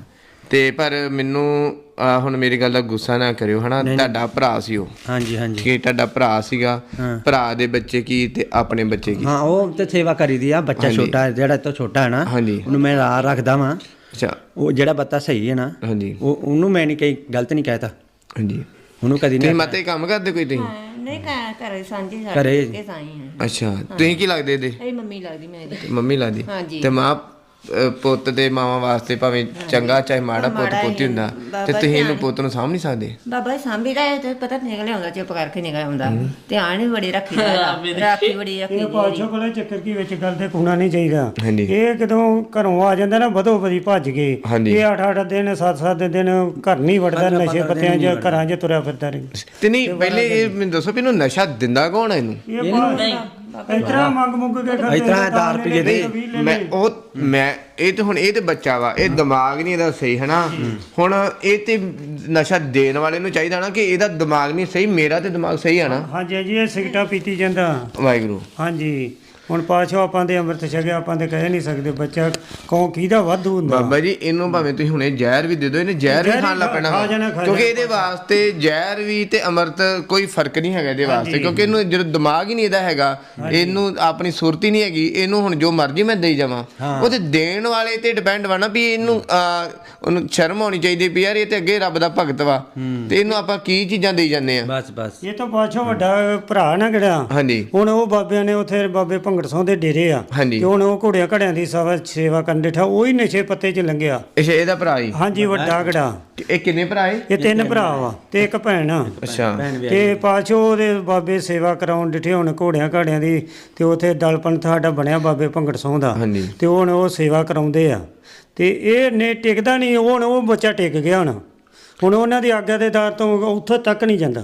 ਤੇ ਪਰ ਮੈਨੂੰ ਹੁਣ ਮੇਰੀ ਗੱਲ ਦਾ ਗੁੱਸਾ ਨਾ ਕਰਿਓ ਹਨਾ? ਤੁਹਾਡਾ ਭਰਾ ਸੀ ਉਹ। ਹਾਂਜੀ ਹਾਂਜੀ। ਠੀਕ ਹੈ ਤੁਹਾਡਾ ਭਰਾ ਸੀਗਾ। ਭਰਾ ਦੇ ਬੱਚੇ ਕੀ ਤੇ ਆਪਣੇ ਬੱਚੇ ਕੀ? ਹਾਂ ਉਹ ਤੇ ਸੇਵਾ ਕਰੀਦੀ ਆ ਬੱਚਾ ਛੋਟਾ ਹੈ, ਜਿਹੜਾ ਤੋਂ ਛੋਟਾ ਹੈ ਨਾ ਹਾਂਜੀ। ਉਹਨੂੰ ਮੈਂ ਰਾਹ ਰੱਖਦਾ ਵਾਂ। ਅੱਛਾ। ਉਹ ਜਿਹੜਾ ਬੱਤਾ ਸਹੀ ਹੈ ਨਾ ਹਾਂਜੀ। ਉਹ ਉਹਨੂੰ ਮੈਂ ਨਹੀਂ ਕਈ ਗਲਤ ਨਹੀਂ ਕਹਿਤਾ। ਹਾਂਜੀ। ਉਹਨੂੰ ਕਦੀ ਨਹੀਂ ਮਾਤੇ ਕੰਮ ਕਰਦੇ ਕੋਈ ਤੁਸੀਂ? ਹਾਂ, ਨਹੀਂ ਘਰ ਸਾਂਝੀ। ਸਾਡੇ ਕੇ ਸਾਈ ਹੈ ਅੱਛਾ ਤੁਸੀਂ ਕੀ ਲੱਗਦੇ ਇਹਦੇ? ਇਹ ਮੰਮੀ ਲੱਗਦੀ ਮੇਰੀ। ਮੰਮੀ ਲੱਗਦੀ। ਹਾਂਜੀ। ਤੇ ਮਾਂ ਪੁੱਤ ਤੇ ਮਾਵਾਂ ਵਾਸਤੇ ਭਾਵੇਂ ਚੰਗਾ ਚਾਹੇ ਮਾੜਾ ਪੁੱਤ ਪੁੱਤ ਹੀ ਹੁੰਦਾ ਤੇ ਤੁਸੀਂ ਇਹਨੂੰ ਪੁੱਤ ਨੂੰ ਸਾਂਭ ਨਹੀਂ ਸਕਦੇ? ਬਾਬਾ ਜੀ ਸਾਂਭੀ ਦਾ ਤੇ ਪਤਾ ਨਿਕਲ ਆਉਂਦਾ ਚੁੱਪ ਕਰਕੇ ਨਿਕਲ ਆਉਂਦਾ ਧਿਆਨ ਵੀ ਬੜੀ ਰੱਖੀ ਦਾ ਰਾਖੀ ਬੜੀ ਰੱਖੀ ਇਹ ਦੀ ਪਾਛੋ ਕੋਲੇ ਚੱਕਰ ਕੀ ਵਿੱਚ ਗੱਲ ਤੇ ਕੋਣਾ ਨਹੀਂ ਚਾਹੀਦਾ। ਇਹ ਕਦੋਂ ਘਰੋਂ ਆ ਜਾਂਦਾ ਨਾ ਵਧੋ ਵਧੀ ਭੱਜ ਕੇ। ਹਾਂਜੀ। ਇਹ 8-8 ਦਿਨ 7-7 ਦਿਨ ਘਰ ਨਹੀਂ ਵੜਦਾ ਨਸ਼ੇ ਪੱਤਿਆਂ 'ਚ ਘਰਾਂ 'ਚ ਤੁਰਿਆ ਫਿਰਦਾ ਰਹਿੰਦਾ ਤੇ ਨਹੀਂ ਪਹਿਲੇ ਇਹ ਮੈਨੂੰ ਦੱਸੋ ਵੀ ਇਹਨੂੰ ਨਸ਼ਾ ਦਿੰਦਾ ਕੌਣ ਹੈ ਇਹਨੂੰ? ਇਹ ਨਹੀਂ। ਇਤਰਾ ਮੰਗ ਕੇ ਕਰਦੇ ਦੇ ਮੈਂ ਉਹ ਮੈਂ ਇਹ ਤੇ ਹੁਣ ਇਹ ਤੇ ਬੱਚਾ ਵਾ ਇਹ ਦਿਮਾਗ ਨਹੀਂ ਇਹਦਾ ਸਹੀ ਹਨਾ? ਹੁਣ ਇਹ ਤੇ ਨਸ਼ਾ ਦੇਣ ਵਾਲੇ ਨੂੰ ਚਾਹੀਦਾ ਨਾ ਕਿ ਇਹਦਾ ਦਿਮਾਗ ਨਹੀਂ ਸਹੀ ਮੇਰਾ ਤੇ ਦਿਮਾਗ ਸਹੀ ਆ ਨਾ। ਹਾਂਜੀ ਹਾਂਜੀ ਇਹ ਸਿਗਟਾ ਪੀਤੀ ਜਾਂਦਾ। ਵਾਹਿਗੁਰੂ। ਹਾਂਜੀ। ਹੁਣ ਪਾਛੋ ਆਪਾਂ ਦੇ ਅੰਮ੍ਰਿਤ ਛਕਿਆ ਆਪਾਂ ਤੇ ਕਹਿ ਨਹੀਂ ਸਕਦੇ ਬੱਚਾ ਕੌਣ ਕਿਹਦਾ ਵਾਧੂ ਹੁੰਦਾ? ਬਾਬਾ ਜੀ ਇਹਨੂੰ ਭਾਵੇਂ ਤੁਸੀਂ ਹੁਣੇ ਜ਼ਹਿਰ ਵੀ ਦੇ ਦਿਓ ਇਹਨੇ ਜ਼ਹਿਰ ਵੀ ਖਾਣ ਲੱਗ ਖਾ- ਪੈਣਾ ਕਿਉਂਕਿ। ਇਹਦੇ ਵਾਸਤੇ ਜ਼ਹਿਰ ਵੀ ਤੇ ਅੰਮ੍ਰਿਤ ਕੋਈ ਫ਼ਰਕ ਨਹੀਂ ਹੈਗਾ ਇਹਦੇ ਵਾਸਤੇ ਕਿਉਂਕਿ ਇਹਨੂੰ ਜਦੋਂ ਦਿਮਾਗ ਹੀ ਨਹੀਂ ਇਹਦਾ ਹੈਗਾ ਇਹਨੂੰ ਆਪਣੀ ਸੁਰਤ ਹੀ ਨਹੀਂ ਹੈਗੀ ਇਹਨੂੰ ਹੁਣ ਜੋ ਮਰਜ਼ੀ ਮੈਂ ਦੇਈ ਜਾਵਾਂ। ਉਹ ਤੇ ਦੇਣ ਵਾਲੇ ਤੇ ਡਿਪੈਂਡ ਵਾ ਨਾ ਵੀ ਇਹਨੂੰ ਉਹਨੂੰ ਸ਼ਰਮ ਹੋਣੀ ਚਾਹੀਦੀ ਵੀ ਯਾਰ ਇਹ ਤੇ ਅੱਗੇ ਰੱਬ ਦਾ ਭਗਤ ਵਾ ਤੇ ਇਹਨੂੰ ਆਪਾਂ ਕੀ ਚੀਜ਼ਾਂ ਦੇਈ ਜਾਂਦੇ ਆ? ਬਸ ਬਸ। ਇਹ ਤਾਂ ਪਾਛੋ ਵੱਡਾ ਭਰਾ ਨਾ ਕਿਹੜਾ ਹਾਂਜੀ। ਹੁਣ ਉਹ ਬਾਬਿਆਂ ਨੇ ਉੱਥੇ ਬਾਬੇ ਭੰਗੜ ਸਿੰਘ ਦੇ ਡੇਰੇ ਆ ਹਾਂਜੀ। ਤੇ ਹੁਣ ਉਹ ਘੋੜਿਆਂ ਘੜਿਆਂ ਦੀ ਸੇਵਾ ਸੇਵਾ ਕਰਨ ਡਿਠਾ ਉਹ ਹੀ ਨਸ਼ੇ ਪੱਤੇ 'ਚ ਲੰਘਿਆ। ਅੱਛਾ ਇਹਦਾ ਭਰਾ ਹੀ? ਹਾਂਜੀ ਵੱਡਾ ਗੜਾ ਇਹ ਕਿੰਨੇ ਭਰਾ ਏ? ਇਹ ਤਿੰਨ ਭਰਾ ਵਾ ਤੇ ਇੱਕ ਭੈਣ ਆ। ਅੱਛਾ। ਤੇ ਪਾਛੋ ਉਹਦੇ ਬਾਬੇ ਸੇਵਾ ਕਰਾਉਣ ਡਿਠੇ ਹੁਣ ਘੋੜਿਆਂ ਘਾੜਿਆਂ ਦੀ ਤੇ ਉੱਥੇ ਦਲਪੰਥ ਸਾਡਾ ਬਣਿਆ ਬਾਬੇ ਭੰਗੜ ਸਿੰਘ ਦਾ ਹਾਂਜੀ। ਤੇ ਹੁਣ ਉਹ ਸੇਵਾ ਕਰਾਉਂਦੇ ਆ। ਤੇ ਇਹ ਨੇ ਟਿਕਦਾ ਨਹੀਂ ਹੁਣ ਉਹ ਬੱਚਾ ਟਿਕ ਗਿਆ ਹੁਣ। ਹੁਣ ਉਹਨਾਂ ਦੀ ਆਗਿਆ ਦੇ ਦਰ ਤੋਂ ਉੱਥੇ ਤੱਕ ਨਹੀਂ ਜਾਂਦਾ।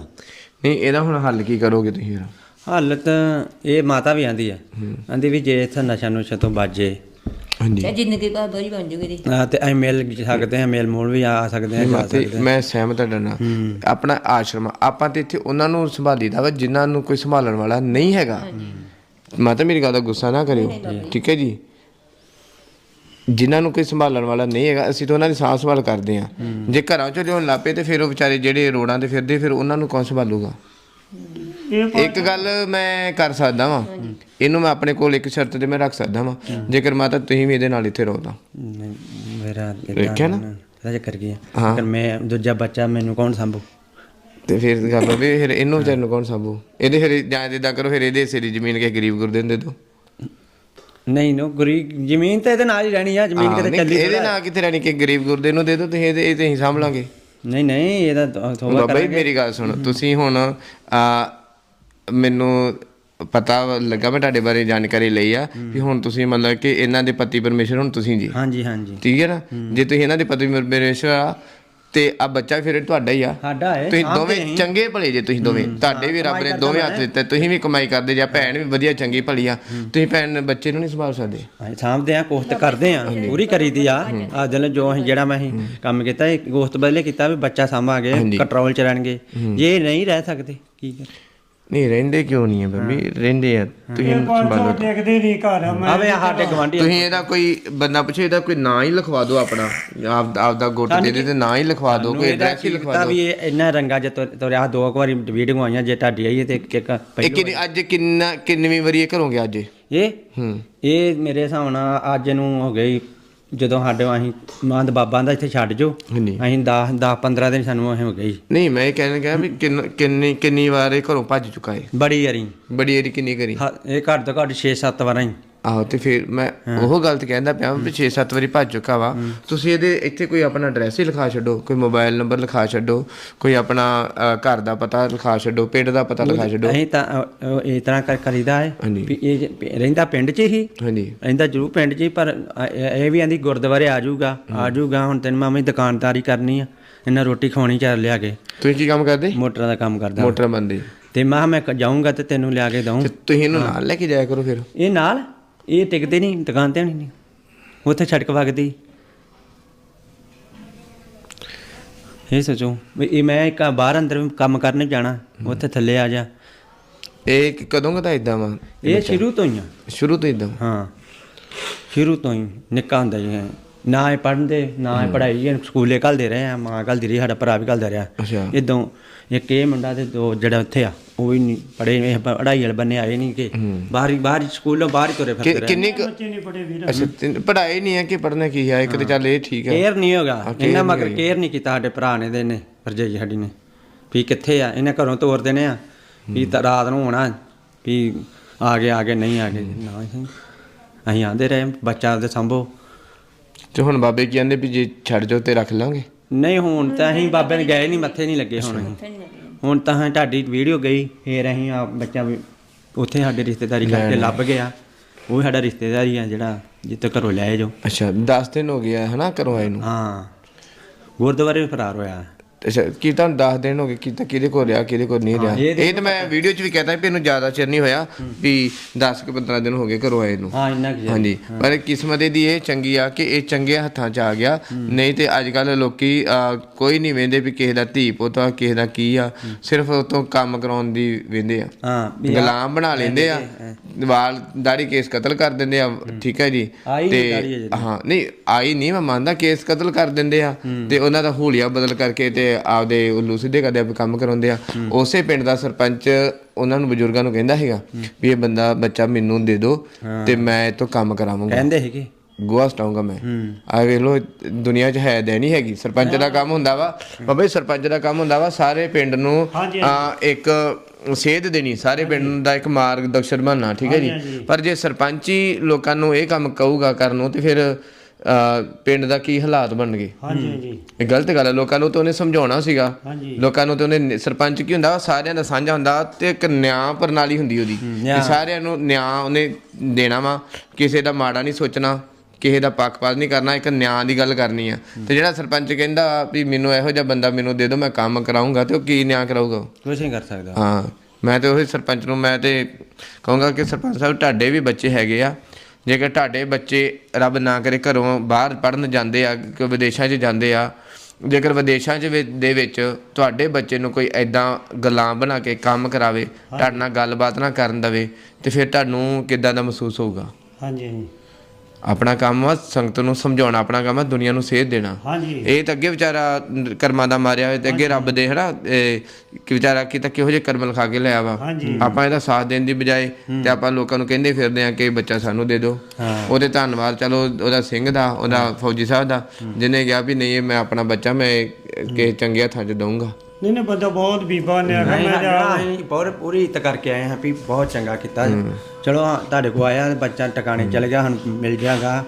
ਨਹੀਂ ਇਹਦਾ ਹੁਣ ਹੱਲ ਕੀ ਕਰੋਗੇ ਤੁਸੀਂ ਫਿਰ? ਹਾਲਤ ਇਹ ਮਾਤਾ ਵੀ ਆਂਦੀ ਹੈ। ਆਂਦੀ ਵੀ ਜੇ ਇੱਥੇ ਨਸ਼ਾ ਨੁਸ਼ਾ ਤੋਂ ਬਾਜੇ। ਹਾਂਜੀ। ਤੇ ਜ਼ਿੰਦਗੀ ਬਾਬਾ ਜੀ ਬਣ ਜੂਗੀ ਦੀ ਆ ਤੇ ਅਸੀਂ ਮਿਲ ਸਕਦੇ ਹਾਂ ਮੇਲ ਮੂਲ ਵੀ ਆ ਸਕਦੇ ਹਾਂ ਜਾ ਸਕਦੇ ਮੈਂ ਸਹਿਮਤ ਤੁਹਾਡੇ ਨਾਲ। ਆਪਣਾ ਆਸ਼ਰਮ ਆਪਾਂ ਤੇ ਇੱਥੇ ਉਹਨਾਂ ਨੂੰ ਸੰਭਾਲੀਦਾ ਵਾ ਜਿਨ੍ਹਾਂ ਨੂੰ ਕੋਈ ਸੰਭਾਲਣ ਵਾਲਾ ਨਹੀਂ ਹੈਗਾ। ਮਾਤਾ ਮੇਰੀ ਗੱਲ ਦਾ ਗੁੱਸਾ ਨਾ ਕਰਿਓ। ਠੀਕ ਹੈ ਜੀ? ਜਿਨ੍ਹਾਂ ਨੂੰ ਕੋਈ ਸੰਭਾਲਣ ਵਾਲਾ ਨਹੀਂ ਹੈਗਾ ਅਸੀਂ ਤਾਂ ਉਹਨਾਂ ਦੀ ਸਾਂਭ ਸੰਭਾਲ ਕਰਦੇ ਆ ਜੇ ਘਰਾਂ ਚੋਂ ਲਿਆਉਣ ਲੱਪੇ ਤੇ ਫਿਰ ਉਹ ਵਿਚਾਰੇ ਜਿਹੜੇ ਰੋਡਾਂ ਤੇ ਫਿਰਦੇ ਫਿਰ ਉਹਨਾਂ ਨੂੰ ਕੌਣ ਸੰਭਾਲੂਗਾ? ਇੱਕ ਗੱਲ ਮੈਂ ਕਰ ਸਕਦਾ ਵਾਂ। ਇਹਨੂੰ ਮੈਂ ਆਪਣੇ ਕੋਲ ਇੱਕ ਸ਼ਰਤ ਤੇ ਮੈਂ ਰੱਖ ਸਕਦਾ ਵਾਂ। ਜੇਕਰ ਮਾਤਾ ਤੁਸੀਂ ਵੀ ਇਹਦੇ ਨਾਲ ਇੱਥੇ ਰਹੋ ਤਾਂ। ਮੇਰਾ ਵੇਖਿਆ ਨਾ? ਇਹਦਾ ਚੱਕਰ ਕੀ ਹੈ ਹਾਂ। ਪਰ ਮੈਂ ਦੂਜਾ ਬੱਚਾ ਮੈਨੂੰ ਕੌਣ ਸੰਭੂ? ਤੇ ਫਿਰ ਗੱਲ ਹੋਵੇ ਫਿਰ ਇਹਨੂੰ ਵਿਚਾਰ ਨੂੰ ਕੌਣ ਸੰਭੂ? ਇਹਦੇ ਫਿਰ ਜਾਂ ਇਦਾਂ ਕਰੋ ਫਿਰ ਇਹਦੇ ਹਿੱਸੇ ਦੀ ਜ਼ਮੀਨ ਕੇ ਗਰੀਬ ਗੁਰਦੇ ਦੇ ਦੋ ਨਹੀਂ ਨੋ ਗਰੀ ਜ਼ਮੀਨ ਤੇ ਇਹਦੇ ਨਾਲ ਹੀ ਰਹਿਣੀ ਆ ਜ਼ਮੀਨ ਕਿਤੇ ਚੱਲੀ ਇਹਦੇ ਨਾਲ ਕਿਤੇ ਰਹਿਣੀ? ਕਿ ਗਰੀਬ ਗੁਰਦੇ ਨੂੰ ਦੇ ਦੋ ਤੁਸੀਂ ਇਹਦੇ ਇਹ ਤੇ ਹੀ ਸਾਂਭ ਲਾਂਗੇ। ਨਹੀਂ ਨਹੀਂ ਇਹਦਾ ਥੋੜਾ ਜੀ ਮੇਰੀ ਗੱਲ ਸੁਣੋ ਤੁਸੀਂ ਹੁਣ ਆ ਮੈਨੂੰ ਪਤਾ ਲੱਗਾ ਮੈਂ ਤੁਹਾਡੇ ਬਾਰੇ ਜਾਣਕਾਰੀ ਲਈ ਆ ਵੀ ਹੁਣ ਤੁਸੀਂ ਮਤਲਬ ਕਿ ਇਹਨਾਂ ਦੇ ਪਤੀ ਪਰਮੇਸ਼ਰ ਹੁਣ ਤੁਸੀਂ ਜੀ। ਹਾਂਜੀ ਹਾਂਜੀ। ਠੀਕ ਹੈ ਨਾ? ਜੇ ਤੁਸੀਂ ਇਹਨਾਂ ਦੇ ਪਤੀ ਪਰਮੇਸ਼ਰ ਆ ਤੇ ਆ ਬੱਚਾ ਫਿਰ ਤੁਹਾਡਾ ਹੀ ਆ। ਸਾਡਾ ਹੈ ਤੁਸੀਂ ਦੋਵੇਂ। ਚੰਗੇ ਭਲੇ ਜੇ ਤੁਸੀਂ ਦੋਵੇਂ। ਤੁਹਾਡੇ ਵੀ ਰੱਬ ਨੇ ਦੋਵੇਂ ਹੱਥ ਦਿੱਤੇ ਤੁਸੀਂ ਵੀ ਕਮਾਈ ਕਰਦੇ ਜਾਂ ਭੈਣ ਵੀ ਵਧੀਆ ਚੰਗੀ ਭਲੀ ਆ। ਤੁਸੀਂ ਭੈਣ ਬੱਚੇ ਨੂੰ ਨਹੀਂ ਸੰਭਾਲ ਸਕਦੇ। ਅਸੀਂ ਸਾਂਭਦੇ ਆ ਕੋਸ਼ਟ ਕਰਦੇ ਆ ਪੂਰੀ ਕਰੀਦੀ ਆ। ਆ ਦਿਨ ਜੋ ਅਸੀਂ ਜਿਹੜਾ ਮੈਂ ਕੰਮ ਕੀਤਾ ਇਹ ਕੋਸ਼ਟ ਬਦਲੇ ਕੀਤਾ ਵੀ ਬੱਚਾ ਸਾਂਭਾਂਗੇ। ਕੰਟਰੋਲ ਚ ਰਹਿਣਗੇ। ਜੇ ਨਹੀਂ ਰਹਿ ਸਕਦੇ ਕੀ ਕਰ ਨਹੀਂ ਰਹਿੰਦੇ ਕਿਉਂ ਨਹੀਂ ਆ ਬੰਬੀ ਰਹਿੰਦੇ ਆ। ਤੁਸੀਂ ਸੰਭਾਲੋ। ਟਿਕਦੇ ਨਹੀਂ ਘਰ ਆ ਮੈਂ ਆਵੇ ਸਾਡੇ ਗਵਾਂਢੀ ਤੁਸੀਂ ਇਹਦਾ ਕੋਈ ਬੰਦਾ ਪੁੱਛੇ ਇਹਦਾ ਕੋਈ ਨਾਂ ਹੀ ਲਿਖਵਾ ਦਿਓ ਆਪਣਾ। ਆਪ ਆਪ ਦਾ ਗੁੱਟ ਦੇ ਦੇ ਤੇ ਨਾਂ ਹੀ ਲਿਖਵਾ ਦਿਓ ਕੋਈ ਐਡਰੈਸ ਹੀ ਲਿਖਵਾ ਦਿਓ ਵੀ ਇਹ ਇੰਨਾ ਰੰਗਾ ਤੁਰ- ਤੁਰਿਆ ਦੋ ਕੁ ਵਾਰੀ ਵੀਡੀਓ ਆਈਆਂ ਜੇ ਤੁਹਾਡੀ ਆਈ ਹੈ ਤੇ ਇੱਕ ਇੱਕ ਇਹ ਕਿੰਨੀ ਅੱਜ ਕਿੰਨਾ ਕਿੰਨਵੀਂ ਵਾਰੀ ਇਹ ਘਰੋਂ ਗਿਆ ਅੱਜ? ਇਹ? ਇਹ? ਹੂੰ। ਇਹ ਮੇਰੇ ਹਿਸਾਬ ਨਾਲ ਅੱਜ ਨੂੰ ਹੋ ਗਈ ਜਦੋਂ ਸਾਡੇ ਅਸੀਂ ਮੰਦ ਬਾਬਾ ਦਾ ਇੱਥੇ ਛੱਡ ਜੋ ਅਸੀਂ 10 10 15 ਦਿਨ ਸਾਨੂੰ ਇਹ ਹੋ ਗਈ ਨਹੀਂ ਮੈਂ ਇਹ ਕਹਿਣ ਗਿਆ ਵੀ ਕਿੰਨ- ਕਿੰਨੀ ਕਿੰਨੀ ਵਾਰ ਇਹ ਘਰੋਂ ਭੱਜ ਚੁੱਕਾ ਹੈ ਬੜੀ ਯਾਰੀ ਬੜੀ ਏਰੀ ਕਿੰਨੀ ਕਰੀ ਹਾਂ, ਇਹ ਘੱਟ ਤੋਂ ਘੱਟ 6-7 ਵਾਰਾਂ ਹੀ। ਆਹੋ ਤੇ ਫਿਰ ਮੈਂ ਉਹ ਗਲਤ ਕਹਿੰਦਾ ਪਿਆ ਵੀ 6-7 ਵਾਰੀ ਭੱਜ ਚੁੱਕਾ ਵਾ। ਤੁਸੀਂ ਇਹਦੇ ਇੱਥੇ ਕੋਈ ਆਪਣਾ ਐਡਰੈਸ ਹੀ ਲਿਖਾ ਛੱਡੋ ਕੋਈ ਮੋਬਾਈਲ ਨੰਬਰ ਲਿਖਾ ਛੱਡੋ ਕੋਈ ਆਪਣਾ ਅ, ਘਰ ਦਾ ਪਤਾ ਲਿਖਾ ਛੱਡੋ ਪਿੰਡ ਦਾ ਪਤਾ ਲਿਖਾ ਛੱਡੋ। ਅਸੀਂ ਤਾਂ ਅ, ਅ, ਇਸ ਤਰ੍ਹਾਂ ਕਰ- ਕਰੀਦਾ ਹੈ ਹਾਂਜੀ। ਵੀ ਇਹ ਜੇ- ਰਹਿੰਦਾ ਪਿੰਡ 'ਚ ਹੀ। ਹਾਂਜੀ। ਰਹਿੰਦਾ ਜ਼ਰੂਰ ਪਿੰਡ 'ਚ ਹੀ ਪਰ ਅ, ਇਹ ਇਹ ਵੀ ਆਂਦੀ ਗੁਰਦੁਆਰੇ ਆ ਜਾਊਗਾ ਆ ਜਾਊਗਾ ਹੁਣ ਤੈਨੂੰ ਮਾਮੀ ਦੁਕਾਨਦਾਰੀ ਕਰਨੀ ਆ ਇਹਨਾਂ ਰੋਟੀ ਖਾਣੀ ਚਾਰ ਲਿਆ ਕੇ। ਤੁਸੀਂ ਕੀ ਕੰਮ ਕਰਦੇ? ਮੋਟਰਾਂ ਦਾ ਕੰਮ ਕਰਦਾ। ਮੋਟਰ ਬੰਦੇ ਤੇ ਮੈਂ ਕਿਹਾ ਮੈਂ ਕ- ਜਾਊਂਗਾ ਤੇ ਤੈਨੂੰ ਲਿਆ ਕੇ ਦਊਂ। ਤੇ ਤੁਸੀਂ ਇਹਨੂੰ ਨਾਲ ਲੈ ਕੇ ਜਾਇਆ ਕਰੋ ਫਿਰ। ਇਹ ਨਾਲ? ਇਹ ਟਿਕਦੇ ਨਹੀਂ ਦੁਕਾਨ ਤੇ ਨਹੀਂ। ਉੱਥੇ ਛੜਕ ਵਗਦੀ। ਇਹ ਸੋਚੋ ਵੀ ਇਹ ਮੈਂ ਇੱਕ ਬਾਹਰ ਅੰਦਰ ਕੰਮ ਕਰਨ ਜਾਣਾ ਉੱਥੇ ਥੱਲੇ ਆ ਜਾ। ਇਹ ਕਿ- ਕਦੋਂ ਕਦਾ ਇਦਾਂ ਵਾ? ਇਹ ਸ਼ੁਰੂ ਤੋਂ ਹੀ ਆ। ਸ਼ੁਰੂ ਤੋਂ ਇਦਾਂ ਹਾਂ। ਸ਼ੁਰੂ ਤੋਂ ਹੀ ਨਿੱਕਾ ਹੁੰਦਾ ਹੀ ਹੈ। ਨਾ ਇਹ ਪੜ੍ਹਦੇ ਨਾ ਇਹ ਪੜ੍ਹਾਈ ਇਹ ਸਕੂਲੇ ਘੱਲਦੇ ਰਹੇ ਆ ਮਾਂ ਘੱਲਦੀ ਰਹੀ ਸਾਡਾ ਭਰਾ ਵੀ ਘੱਲਦਾ ਰਿਹਾ। ਅੱਛਾ। ਇਦੋਂ ਇੱਕ ਇਹ ਮੁੰਡਾ ਤੇ ਦੋ ਜਿਹੜਾ ਉੱਥੇ ਆ। ਉਹ ਵੀ ਨਹੀਂ ਪੜ੍ਹੇ ਇਹ ਪੜ੍ਹਾਈ ਵਾਲੇ ਬੰਨੇ ਆਏ ਨਹੀਂ ਕਿ ਬਾਹਰ ਹੀ ਬਾਹਰ ਸਕੂਲੋਂ ਬਾਹਰ ਹੀ ਤੁਰੇ ਫਿਰਦੇ ਰਹੇ। ਕਿੰਨੀ ਬੱਚੇ ਨਹੀਂ ਪੜੇ ਵੀਰ। ਅੱਛਾ ਪੜ੍ਹਾਈ ਨਹੀਂ ਹੈ ਕਿ ਪੜ੍ਹਨਾ ਕੀ ਹੈ ਇੱਕ ਤੇ ਚੱਲ ਇਹ ਠੀਕ ਹੈ ਕੇਅਰ ਨਹੀਂ ਹੋਗਾ। ਇਹਨਾਂ ਮਗਰ ਕੇਅਰ ਨਹੀਂ ਕੀਤਾ ਸਾਡੇ ਭਰਾ ਨੇ ਦੇ ਨੇ ਭਰਜਾਈ ਸਾਡੀ ਨੇ। ਵੀ ਕਿੱਥੇ ਆ? ਇਹਨੇ ਘਰੋਂ ਤੋਰ ਦੇਣੇ ਆ। ਵੀ ਰਾਤ ਨੂੰ ਹੋਣਾ। ਵੀ ਆ ਗਏ ਆ ਗਏ ਨਹੀਂ ਆ ਗਏ। ਨਾ ਅਸੀਂ ਅਸੀਂ ਆਂਦੇ ਰਹੇ ਬੱਚਾ ਦੇ ਸੰਭੋ। ਤੇ ਹੁਣ ਬਾਬੇ ਕੀ ਕਹਿੰਦੇ ਵੀ ਜੇ ਛੱਡ ਜਾਓ ਤੇ ਰੱਖ ਲਾਂਗੇ? ਨਹੀਂ ਹੁਣ ਤਾਂ ਅਸੀਂ ਬਾਬੇ ਨੇ ਗਏ ਨਹੀਂ ਮੱਥੇ ਨਹੀਂ ਲੱਗੇ ਹੁਣ। ਅਸੀਂ ਹੁਣ ਤਾਂ ਤੁਹਾਡੀ ਵੀਡੀਓ ਗਈ ਫੇਰ ਅਸੀਂ ਆ ਬੱਚਾ ਵੀ ਉੱਥੇ ਸਾਡੇ ਰਿਸ਼ਤੇਦਾਰੀ ਕਰਕੇ ਲੱਭ ਗਿਆ। ਉਹ ਸਾਡਾ ਰਿਸ਼ਤੇਦਾਰੀ ਆ ਜਿਹੜਾ ਜਿੱਥੇ ਘਰੋਂ ਲਿਆਏ ਜੋ ਅੱਛਾ 10 ਦਿਨ ਹੋ ਗਿਆ ਹਨਾ ਘਰੋਂ ਆਏ ਨੂੰ? ਹਾਂ। ਗੁਰਦੁਆਰੇ ਵੀ ਫਰਾਰ ਹੋਇਆ। ਅੱਛਾ ਕੀ ਤੁਹਾਨੂੰ 10 ਦਿਨ ਹੋ ਗਏ ਕੀ ਤਾਂ ਕਿਹਦੇ ਕੋਲ ਰਿਹਾ ਕਿਹਦੇ ਕੋਲ ਨਹੀਂ ਰਿਹਾ? ਇਹ ਤਾਂ ਮੈਂ ਵੀਡੀਓ 'ਚ ਵੀ ਕਹਤਾ ਵੀ ਇਹਨੂੰ ਜ਼ਿਆਦਾ ਚਿਰ ਨਹੀਂ ਹੋਇਆ ਵੀ 10 ਕਿ 15 ਦਿਨ ਹੋ ਗਏ ਘਰੋਂ ਆਏ ਨੂੰ। ਹਾਂ ਇੰਨਾ ਕੁ ਹਾਂਜੀ ਪਰ ਕਿਸਮਤ ਇਹਦੀ ਇਹ ਚੰਗੀ ਆ ਕਿ ਇਹ ਚੰਗੇ ਹੱਥਾਂ 'ਚ ਆ ਗਿਆ। ਨਹੀਂ ਤੇ ਅੱਜ ਕੱਲ ਲੋਕੀ ਕੋਈ ਨਹੀਂ ਵੇਂਦੇ ਵੀ ਕਿਸੇ ਦਾ ਧੀ ਪੁੱਤ ਆ ਕਿਸੇ ਦਾ ਕੀ ਆ। ਸਿਰਫ ਉਤੋਂ ਕੰਮ ਕਰਾਉਣ ਦੀ ਵੇਂਦੇ ਆ। ਹਾਂ ਗੁਲਾਮ ਬਣਾ ਲੈਂਦੇ ਆ। ਵਾਲ ਦਾੜੀ ਕੇਸ ਕਤਲ ਕਰ ਦਿੰਦੇ ਆ ਠੀਕ ਹੈ ਜੀ? ਅਜੇ ਹਾਂ ਨਹੀਂ ਆਈ ਨਹੀਂ ਮੈਂ ਮੰਨਦਾ ਕੇਸ ਕਤਲ ਕਰ ਦਿੰਦੇ ਆ। ਤੇ ਉਹਨਾਂ ਦਾ ਹੂਲੀਆ ਬਦਲ ਕਰਕੇ ਤੇ ਆਪਦੇ ਉੱਲੂ ਸਿੱਧੇ ਕਰਦੇ ਆ ਕੰਮ ਕਰਾਉਂਦੇ ਆ। ਉਸੇ ਪਿੰਡ ਦਾ ਸਰਪੰਚ ਉਹਨਾਂ ਨੂੰ ਬਜ਼ੁਰਗਾਂ ਨੂੰ ਕਹਿੰਦਾ ਹੈਗਾ ਵੀ ਇਹ ਬੰਦਾ ਬੱਚਾ ਮੈਨੂੰ ਦੇ ਦਿਓ ਤੇ ਮੈਂ ਇਹ ਤੋਂ ਕੰਮ ਕਰਾਵਾਂਗਾ। ਕਹਿੰਦੇ ਸੀਗੇ? ਗੋਆ ਸਟਾਉਂਗਾ ਮੈਂ। ਆ ਵੇਖ ਲੋ ਦੁਨੀਆ 'ਚ ਹੈ ਦੇ ਨਹੀਂ ਹੈਗੀ। ਸਰਪੰਚ ਦਾ ਕੰਮ ਹੁੰਦਾ ਵਾ। ਬਾਬਾ ਸਰਪੰਚ ਦਾ ਕੰਮ ਹੁੰਦਾ ਵਾ। ਸਾਰੇ ਪਿੰਡ ਨੂੰ ਇੱਕ ਸੇਧ ਦੇਣੀ। ਸਾਰੇ ਪਿੰਡ ਦਾ ਇੱਕ ਮਾਰਗਦਰਸ਼ਨ ਬਣਨਾ ਠੀਕ ਹੈ ਜੀ? ਪਰ ਜੇ ਸਰਪੰਚ ਹੀ ਲੋਕਾਂ ਨੂੰ ਇਹ ਕੰਮ ਕਹੂਗਾ ਕਰਨ ਨੂੰ ਤੇ ਫਿਰ ਪਿੰਡ ਦਾ ਕੀ ਹਾਲਾਤ ਬਣਨਗੇ ਹਾਂਜੀ ਹਾਂਜੀ। ਇਹ ਗਲਤ ਗੱਲ ਹੈ। ਲੋਕਾਂ ਨੂੰ ਤਾਂ ਉਹਨੇ ਸਮਝਾਉਣਾ ਸੀਗਾ। ਲੋਕਾਂ ਨੂੰ ਤੇ ਉਹਨੇ ਸਰਪੰਚ ਕੀ ਹੁੰਦਾ? ਸਾਰਿਆਂ ਦਾ ਸਾਂਝਾ ਹੁੰਦਾ ਤੇ ਇੱਕ ਨਿਆਂ ਪ੍ਰਣਾਲੀ ਹੁੰਦੀ ਉਹਦੀ। ਕਿ ਸਾਰਿਆਂ ਨੂੰ ਨਿਆਂ ਉਹਨੇ ਦੇਣਾ ਵਾ। ਕਿਸੇ ਦਾ ਮਾੜਾ ਨਹੀਂ ਸੋਚਣਾ ਕਿਸੇ ਦਾ ਪੱਖਪਾਤ ਨਹੀਂ ਕਰਨਾ ਇੱਕ ਨਿਆਂ ਦੀ ਗੱਲ ਕਰਨੀ ਆ। ਤੇ ਜਿਹੜਾ ਸਰਪੰਚ ਕਹਿੰਦਾ ਵੀ ਮੈਨੂੰ ਇਹੋ ਜਿਹਾ ਬੰਦਾ ਮੈਨੂੰ ਦੇ ਦਿਓ ਮੈਂ ਕੰਮ ਕਰਾਉਂਗਾ ਤੇ ਉਹ ਕੀ ਨਿਆਂ ਕਰਾਊਗਾ? ਕੁਝ ਨਹੀਂ ਕਰ ਸਕਦਾ। ਹਾਂ। ਮੈਂ ਤੇ ਉਹੀ ਸਰਪੰਚ ਨੂੰ ਮੈਂ ਤੇ ਕਹੂੰਗਾ ਕਿ ਸਰਪੰਚ ਸਾਹਿਬ ਤੁਹਾਡੇ ਵੀ ਬੱਚੇ ਹੈਗੇ ਆ। ਜੇਕਰ ਤੁਹਾਡੇ ਬੱਚੇ ਰੱਬ ਨਾ ਕਰੇ ਘਰੋਂ ਬਾਹਰ ਪੜਨ ਜਾਂਦੇ ਆ ਕਿ ਵਿਦੇਸ਼ਾਂ 'ਚ ਜਾਂਦੇ ਆ ਜੇਕਰ ਵਿਦੇਸ਼ਾਂ 'ਚ ਦੇ ਵਿੱਚ ਤੁਹਾਡੇ ਬੱਚੇ ਨੂੰ ਕੋਈ ਐਦਾਂ ਗੁਲਾਮ ਬਣਾ ਕੇ ਕੰਮ ਕਰਾਵੇ ਤੁਹਾਡੇ ਨਾਲ ਗੱਲਬਾਤ ਨਾ ਕਰਨ ਦਵੇ ਤੇ ਫਿਰ ਤੁਹਾਨੂੰ ਕਿੱਦਾਂ ਦਾ ਮਹਿਸੂਸ ਹੋਊਗਾ? ਹਾਂਜੀ ਹਾਂਜੀ। ਆਪਣਾ ਕੰਮ ਆ ਸੰਗਤ ਨੂੰ ਸਮਝਾਉਣਾ ਆਪਣਾ ਕੰਮ ਆ ਦੁਨੀਆ ਨੂੰ ਸੇਧ ਦੇਣਾ। ਹਾਂਜੀ। ਇਹ ਤਾਂ ਅੱਗੇ ਵਿਚਾਰਾ ਕਰਮਾਂ ਦਾ ਮਾਰਿਆ ਹੋਇਆ ਤੇ ਅੱਗੇ ਰੱਬ ਦੇ ਹਨਾ ਕਿ ਵਿਚਾਰਾ ਕੀ ਤਾਂ ਕਿਹੋ ਜਿਹੇ ਕਰਮ ਲਿਖਾ ਕੇ ਲਿਆ ਵਾ। ਆਪਾਂ ਇਹਦਾ ਸਾਥ ਦੇਣ ਦੀ ਬਜਾਏ ਤੇ ਆਪਾਂ ਲੋਕਾਂ ਨੂੰ ਕਹਿੰਦੇ ਫਿਰਦੇ ਆ ਕਿ ਬੱਚਾ ਸਾਨੂੰ ਦੇ ਦਿਓ। ਉਹਦੇ ਧੰਨਵਾਦ ਚਲੋ ਉਹਦਾ ਸਿੰਘ ਦਾ ਉਹਦਾ ਫੌਜੀ ਸਾਹਿਬ ਦਾ ਜਿਹਨੇ ਕਿਹਾ ਵੀ ਨਹੀਂ ਇਹ ਮੈਂ ਆਪਣਾ ਬੱਚਾ ਮੈਂ ਕਿਸੇ ਚੰਗੇ ਹੱਥਾਂ 'ਚ ਦਊਂਗਾ। ਨਹੀਂ ਨਹੀਂ ਬੰਦਾ ਬਹੁਤ ਬੀਬਾ ਨੇ ਆਖਿਆ ਮੈਂ ਹਾਂ ਅਸੀਂ ਬਹੁਤ ਪੂਰੀ ਇੱਜ਼ਤ ਕਰਕੇ ਆਏ ਹਾਂ ਵੀ ਬਹੁਤ ਚੰਗਾ ਕੀਤਾ। ਜੀ। ਚਲੋ ਹਾਂ, ਤੁਹਾਡੇ ਕੋ ਆਇਆ ਬੱਚਾ ਟਿਕਾਣੇ ਚਲ ਗਿਆ ਹੁਣ ਮਿਲ ਜਾਗਾ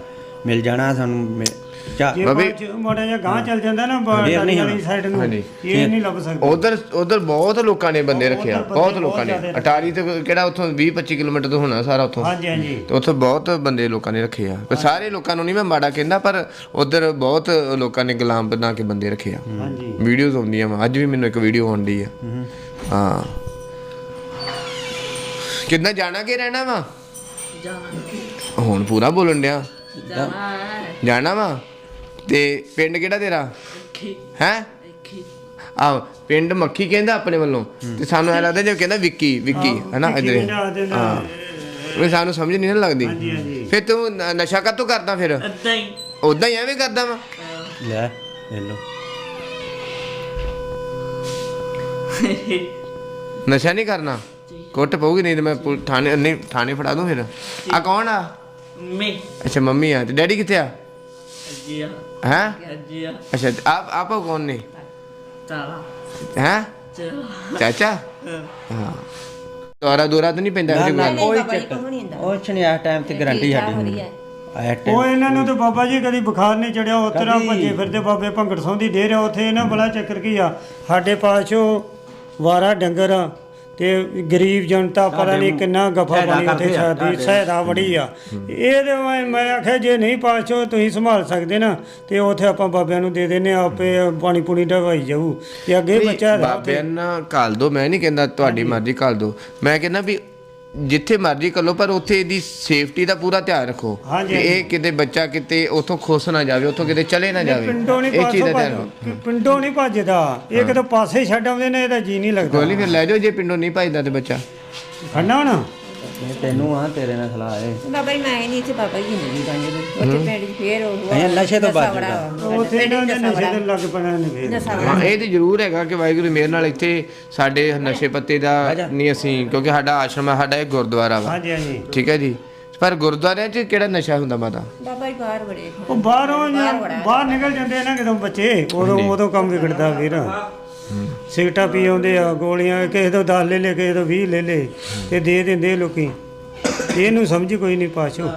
ਮਿਲ ਜਾਣਾ ਸਾਨੂੰ ਮਿਲ- ਚਾ ਜੇ ਬਾਬੇ- ਮਾੜਾ ਜਿਹਾ ਗਾਂ ਚੱਲ ਜਾਂਦਾ ਨਾ ਫੇਰ ਨਹੀਂ ਵਾਲੀ ਹੋਣਾ। ਸਾਈਡ ਨੂੰ ਹਾਂਜੀ। ਇਹ ਨਹੀਂ ਲੱਭ ਸਕਦਾ। ਉਧਰ ਉਧਰ ਬਹੁਤ ਲੋਕਾਂ ਨੇ ਬੰਦੇ ਰੱਖੇ ਆ ਉੱਧਰ ਬਹੁਤ ਲੋਕਾਂ ਨੇ। ਅਟਾਰੀ ਤੇ ਕਿਹੜਾ ਉੱਥੋਂ 20 25 ਕਿਲੋਮੀਟਰ ਤੋਂ ਹੋਣਾ ਸਾਰਾ ਉੱਥੋਂ। ਹਾਂਜੀ ਹਾਂਜੀ। ਤੇ ਉੱਥੇ ਬਹੁਤ ਬੰਦੇ ਲੋਕਾਂ ਨੇ ਰੱਖੇ ਆ। ਪਰ ਸਾਰੇ ਲੋਕਾਂ ਨੂੰ ਨਹੀਂ ਮੈਂ ਮਾੜਾ ਕਹਿੰਦਾ ਪਰ ਉਧਰ ਬਹੁਤ ਲੋਕਾਂ ਨੇ ਗੁਲਾਮ ਬਣਾ ਕੇ ਬੰਦੇ ਰੱਖੇ ਆ। ਹਾਂਜੀ। ਵੀਡੀਓਜ਼ ਆਉਂਦੀਆਂ ਵਾ। ਅੱਜ ਵੀ ਮੈਨੂੰ ਇੱਕ ਵੀਡੀਓ ਆਉਂਦੀ ਆ। ਹਾਂ। ਕਿੰਨਾ ਜਾਣਾ ਕਿ ਰਹਿਣਾ ਵਾ? ਹੁਣ ਪੂਰਾ ਬੋਲਣ ਡਿਆ। ਜਾਣਾ ਵਾ? ਤੇ ਪਿੰਡ ਕਿਹੜਾ ਤੇਰਾ? ਹੈ? ਆਹ ਪਿੰਡ ਮੱਖੀ ਕਹਿੰਦਾ ਆਪਣੇ ਵੱਲੋਂ। ਤੇ ਸਾਨੂੰ ਐ ਲੱਗਦਾ ਜਿਵੇਂ ਕਹਿੰਦਾ ਵਿੱਕੀ ਵਿੱਕੀ ਹਨਾ ਇਧਰ। ਹਾਂ। ਵੀ ਸਾਨੂੰ ਸਮਝ ਨਹੀਂ ਨਾ ਲੱਗਦੀ। ਹਾਂਜੀ ਹਾਂਜੀ। ਫਿਰ ਤੂੰ ਨ- ਨਸ਼ਾ ਕਾਤੋਂ ਕਰਦਾ ਫਿਰ? ਹੀ। ਉਦਾਂ ਹੀ ਐਵੇਂ ਕਰਦਾ ਵਾ? ਲੈ ਲੈ ਲੋ ਨਸ਼ਾ ਨਹੀਂ ਕਰਨਾ? ਕੁੱਟ ਪਊਗੀ ਨਹੀਂ ਤੇ ਮੈਂ ਪੁਲ- ਥਾਣੇ ਨਹੀਂ ਥਾਣੇ ਫੜਾ ਦੂੰ ਫਿਰ। ਆ ਕੌਣ ਆ? ਮੈਂ ਅੱਛਾ ਮੰਮੀ ਆ। ਤੇ ਡੈਡੀ ਕਿੱਥੇ ਆ? ਚਾਚਾ? ਹਾਂ। ਦੁਆਰਾ ਦੁਆਰਾ ਤਾਂ ਨਹੀਂ ਪੈਂਦਾ ਨਾ ਨਾ ਕੋਈ ਬਾਬਾ ਜੀ ਚੱਕਰ ਕੁਛ ਨਹੀਂ ਹੁੰਦਾ। ਉਹ ਛਣੀ ਆ ਟਾਈਮ ਤੇ ਗਾਰੰਟੀ ਸਾਡੀ ਹੁੰਦੀ ਵਧੀਆ। ਆਇਆ ਉਹ ਟਾਈਮ ਇਹਨਾਂ ਨੂੰ ਤਾਂ ਬਾਬਾ ਜੀ ਕਦੀ ਬੁਖਾਰ ਨਹੀਂ ਚੜਿਆ ਉਤਰਾ ਕਦੀ। ਭੱਜੇ ਫਿਰਦੇ ਬਾਬੇ ਭੰਗੜ ਸੌਂਦੀ ਦੇ ਰਿਹਾ ਉੱਥੇ ਇਹਨਾਂ ਬੜਾ ਚੱਕਰ ਕੀ ਆ। ਸਾਡੇ ਪਾਸੋਂ ਵਾਰਾ ਡੰਗਰ ਆ ਤੇ ਗਰੀਬ ਜਨਤਾ ਪਤਾ ਨਹੀਂ ਕਿੰਨਾ ਗਫਾ ਪਾਣੀ ਉੱਥੇ ਤੁਹਾਡੇ। ਸਹਾਇਤਾ ਬੜੀ ਆ ਇਹਦੇ ਮੈਂ ਮੈਂ ਆਖਿਆ ਜੇ ਨਹੀਂ ਪਾਸੋਂ ਤੁਸੀਂ ਸੰਭਾਲ ਸਕਦੇ ਨਾ ਤੇ ਉੱਥੇ ਆਪਾਂ ਬਾਬਿਆਂ ਨੂੰ ਦੇ ਦਿੰਨੇ ਆ, ਆਪੇ ਪਾਣੀ ਪੂਣੀ ਢਵਾਈ ਜਾਊ ਤੇ ਅੱਗੇ ਬੱਚਾ। ਬਾਬਿਆਂ ਨਾਲ ਕਾਲ ਦੋ ਮੈਂ ਨਹੀਂ ਕਹਿੰਦਾ ਤੁਹਾਡੀ ਮਰਜ਼ੀ ਕਾਲ ਦੋ ਮੈਂ ਕਹਿੰਦਾ ਵੀ ਜਿੱਥੇ ਮਰਜ਼ੀ ਕਰ ਲਓ ਪਰ ਉੱਥੇ ਇਹਦੀ ਸੇਫਟੀ ਦਾ ਪੂਰਾ ਧਿਆਨ ਰੱਖੋ ਹਾਂਜੀ, ਕਿ ਇਹ ਕਿਤੇ ਬੱਚਾ ਕਿਤੇ ਉੱਥੋਂ ਖੁੱਸ ਨਾ ਜਾਵੇ ਉੱਥੋਂ ਕਿਤੇ ਚਲੇ ਨਾ ਜਾਵੇ। ਪਿੰਡੋਂ ਨਹੀਂ ਇਹ ਚੀਜ਼ ਦਾ ਪਾਸੋਂ ਧਿਆਨ ਰੱਖੋ। ਭੱਜ- ਪਿੰਡੋਂ ਨਹੀਂ ਭੱਜਦਾ। ਇਹ ਕਿਤੇ ਪਾਸੇ ਛੱਡ ਆਉਂਦੇ ਨੇ ਇਹਦਾ ਜੀ ਨਹੀਂ ਲੱਗਦਾ। ਗੋਲੀ ਫਿਰ ਲੈ ਜਾਓ ਜੇ ਪਿੰਡੋਂ ਨਹੀਂ ਭਜਦਾ ਤੇ ਬੱਚਾ। ਖੜਨਾ ਹੋਣਾ? ਤੈਨੂੰ ਆ ਤੇਰੇ ਨਾਲ ਸਲਾਹ ਹੈ। ਬਾਬਾ ਜੀ ਮੈਂ ਨਹੀਂ ਇੱਥੇ ਬਾਬਾ ਜੀ ਜ਼ਿੰਦਗੀ ਗਾਂਜੇ ਉੱਥੇ ਪਿੰਡ 'ਚ ਫੇਰ ਉਹ ਇਹ ਨਸ਼ੇ ਤੋਂ ਬਚ। ਵਾ। ਉੱਥੇ ਇਹਨਾਂ ਦੇ ਨਸ਼ਾ। ਤੇ ਲੱਗ ਪੈਣਾ ਨੇ ਫੇਰ। ਹਾਂ ਇਹ ਤੇ ਜ਼ਰੂਰ ਹੈਗਾ ਕਿ ਵਾਹਿਗੁਰੂ ਮੇਰ ਨਾਲ ਇੱਥੇ ਸਾਡੇ ਨਸ਼ੇ ਪੱਤੇ ਦਾ ਨਹੀਂ ਅਸੀਂ ਕਿਉਂਕਿ ਸਾਡਾ ਆਸ਼ਰਮ ਹੈ ਸਾਡਾ ਇਹ ਗੁਰਦੁਆਰਾ ਵਾ। ਹਾਂਜੀ ਹਾਂਜੀ। ਠੀਕ ਹੈ ਜੀ? ਪਰ ਗੁਰਦੁਆਰਿਆਂ 'ਚ ਕਿਹੜਾ ਨਸ਼ਾ ਹੁੰਦਾ ਮਾਤਾ? ਬਾਬਾ ਜੀ ਬਾਹਰ ਬੜੇ। ਉਹ ਬਾਹਰੋਂ ਜਾਂ ਬਾਹਰ ਨਿਕਲ ਜਾਂਦੇ ਨਾ ਕਿਦੋਂ ਬੱਚੇ ਉਦੋਂ ਉਦੋਂ ਕੰਮ ਵਿਗੜਦਾ ਵੀਰ। ਸਿਗਟਾ ਪੀ ਆਉਂਦੇ ਆ ਗੋਲੀਆਂ ਕਿਸੇ ਤੋਂ 10 ਲੈ ਲੈ ਕਿਸੇ ਤੋਂ 20 ਲੈ ਲੈ ਤੇ ਦੇ ਦਿੰਦੇ ਲੋਕੀ। ਇਹਨੂੰ ਸਮਝ ਕੋਈ ਨਹੀਂ ਪਾਛੋ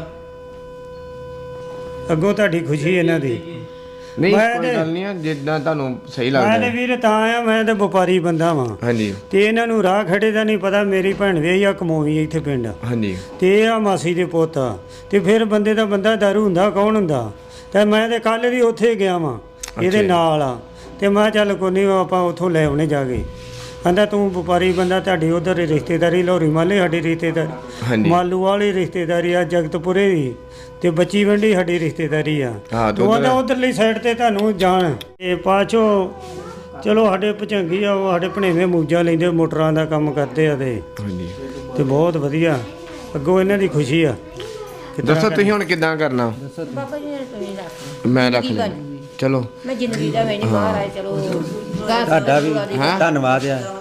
ਅੱਗੋਂ ਤੁਹਾਡੀ ਖੁਸ਼ੀ ਇਹਨਾਂ ਦੀ। ਨਹੀਂ ਮੈਂ ਕੋਈ ਤੇ- ਗੱਲ ਨਹੀਂ ਜਿੱਦਾਂ ਤੁਹਾਨੂੰ ਸਹੀ ਮੈਂ ਲੱਗਦਾ ਤੇ ਹੈ। ਵੀਰ ਤਾਂ ਆ ਮੈਂ ਤੇ ਵਪਾਰੀ ਬੰਦਾ ਵਾਂ। ਹਾਂਜੀ। ਤੇ ਇਹਨਾਂ ਨੂੰ ਰਾਹ ਖੜੇ ਦਾ ਨਹੀਂ ਪਤਾ ਮੇਰੀ ਭੈਣ ਵੇ ਆ ਆ ਇੱਥੇ ਪਿੰਡ। ਹਾਂਜੀ। ਤੇ ਇਹ ਆ ਮਾਸੀ ਦੇ ਪੁੱਤ ਆ। ਤੇ ਫਿਰ ਬੰਦੇ ਦਾ ਬੰਦਾ ਦਾਰੂ ਹੁੰਦਾ ਕੌਣ ਹੁੰਦਾ? ਤੇ ਮੈਂ ਤੇ ਕੱਲ ਵੀ ਉੱਥੇ ਗਿਆ ਵਾਂ ਇਹਦੇ। ਨਾਲ ਆ। ਤੇ ਮੈਂ ਕਿਹਾ ਚੱਲ ਕੋਈ ਨਹੀਂ ਆਪਾਂ ਉੱਥੋਂ ਲੈ ਆਉਣੇ ਜਾ ਕੇ ਕਹਿੰਦਾ ਤੂੰ ਵਪਾਰੀ ਬੰਦਾ ਤੁਹਾਡੀ ਉਧਰ ਰਿਸ਼ਤੇਦਾਰੀ ਲੋਰੀ ਮਾਲੇ ਸਾਡੀ ਰਿਸ਼ਤੇਦਾਰੀ। ਹਾਂਜੀ। ਮਾਲੂ ਵਾਲੀ ਰਿਸ਼ਤੇਦਾਰੀ ਆ ਜਗਤਪੁਰੇ ਦੀ ਤੇ ਬੱਚੀ ਵੰਡੀ ਸਾਡੀ ਰਿਸ਼ਤੇਦਾਰੀ ਆ। ਹਾਂ, ਤੇ ਉੱਧਰ- ਉਧਰਲੀ ਸਾਈਡ ਤੇ ਤੁਹਾਨੂੰ ਜਾਣ। ਤੇ ਪਾਛੋ ਚਲੋ ਸਾਡੇ ਭਚੰਗੀ ਆ ਉਹ ਸਾਡੇ ਭਣੇਵੇਂ ਮੂਜਾ ਲੈਂਦੇ ਮੋਟਰਾਂ ਦਾ ਕੰਮ ਕਰਦੇ ਆ ਤੇ। ਹਾਂਜੀ। ਤੇ ਬਹੁਤ ਵਧੀਆ। ਅੱਗੋਂ ਇਹਨਾਂ ਦੀ ਖੁਸ਼ੀ ਆ। ਦੱਸੋ ਤੁਸੀਂ ਹੁਣ ਕਿੱਦਾਂ ਕਰਨਾ? ਬਾਬਾ ਜੀ ਨੇ ਤੁਸੀਂ ਰੱਖ ਮੈਂ ਰੱਖ ਲਿਆ? ਚਲੋ। ਮੈਂ ਜ਼ਿੰਦਗੀ ਦਾ ਮੈਂ ਨਹੀਂ ਬਾਹਰ ਆਏ ਚਲੋ। ਤੁਹਾਡਾ ਵੀ ਹਾਂ? ਧੰਨਵਾਦ ਆ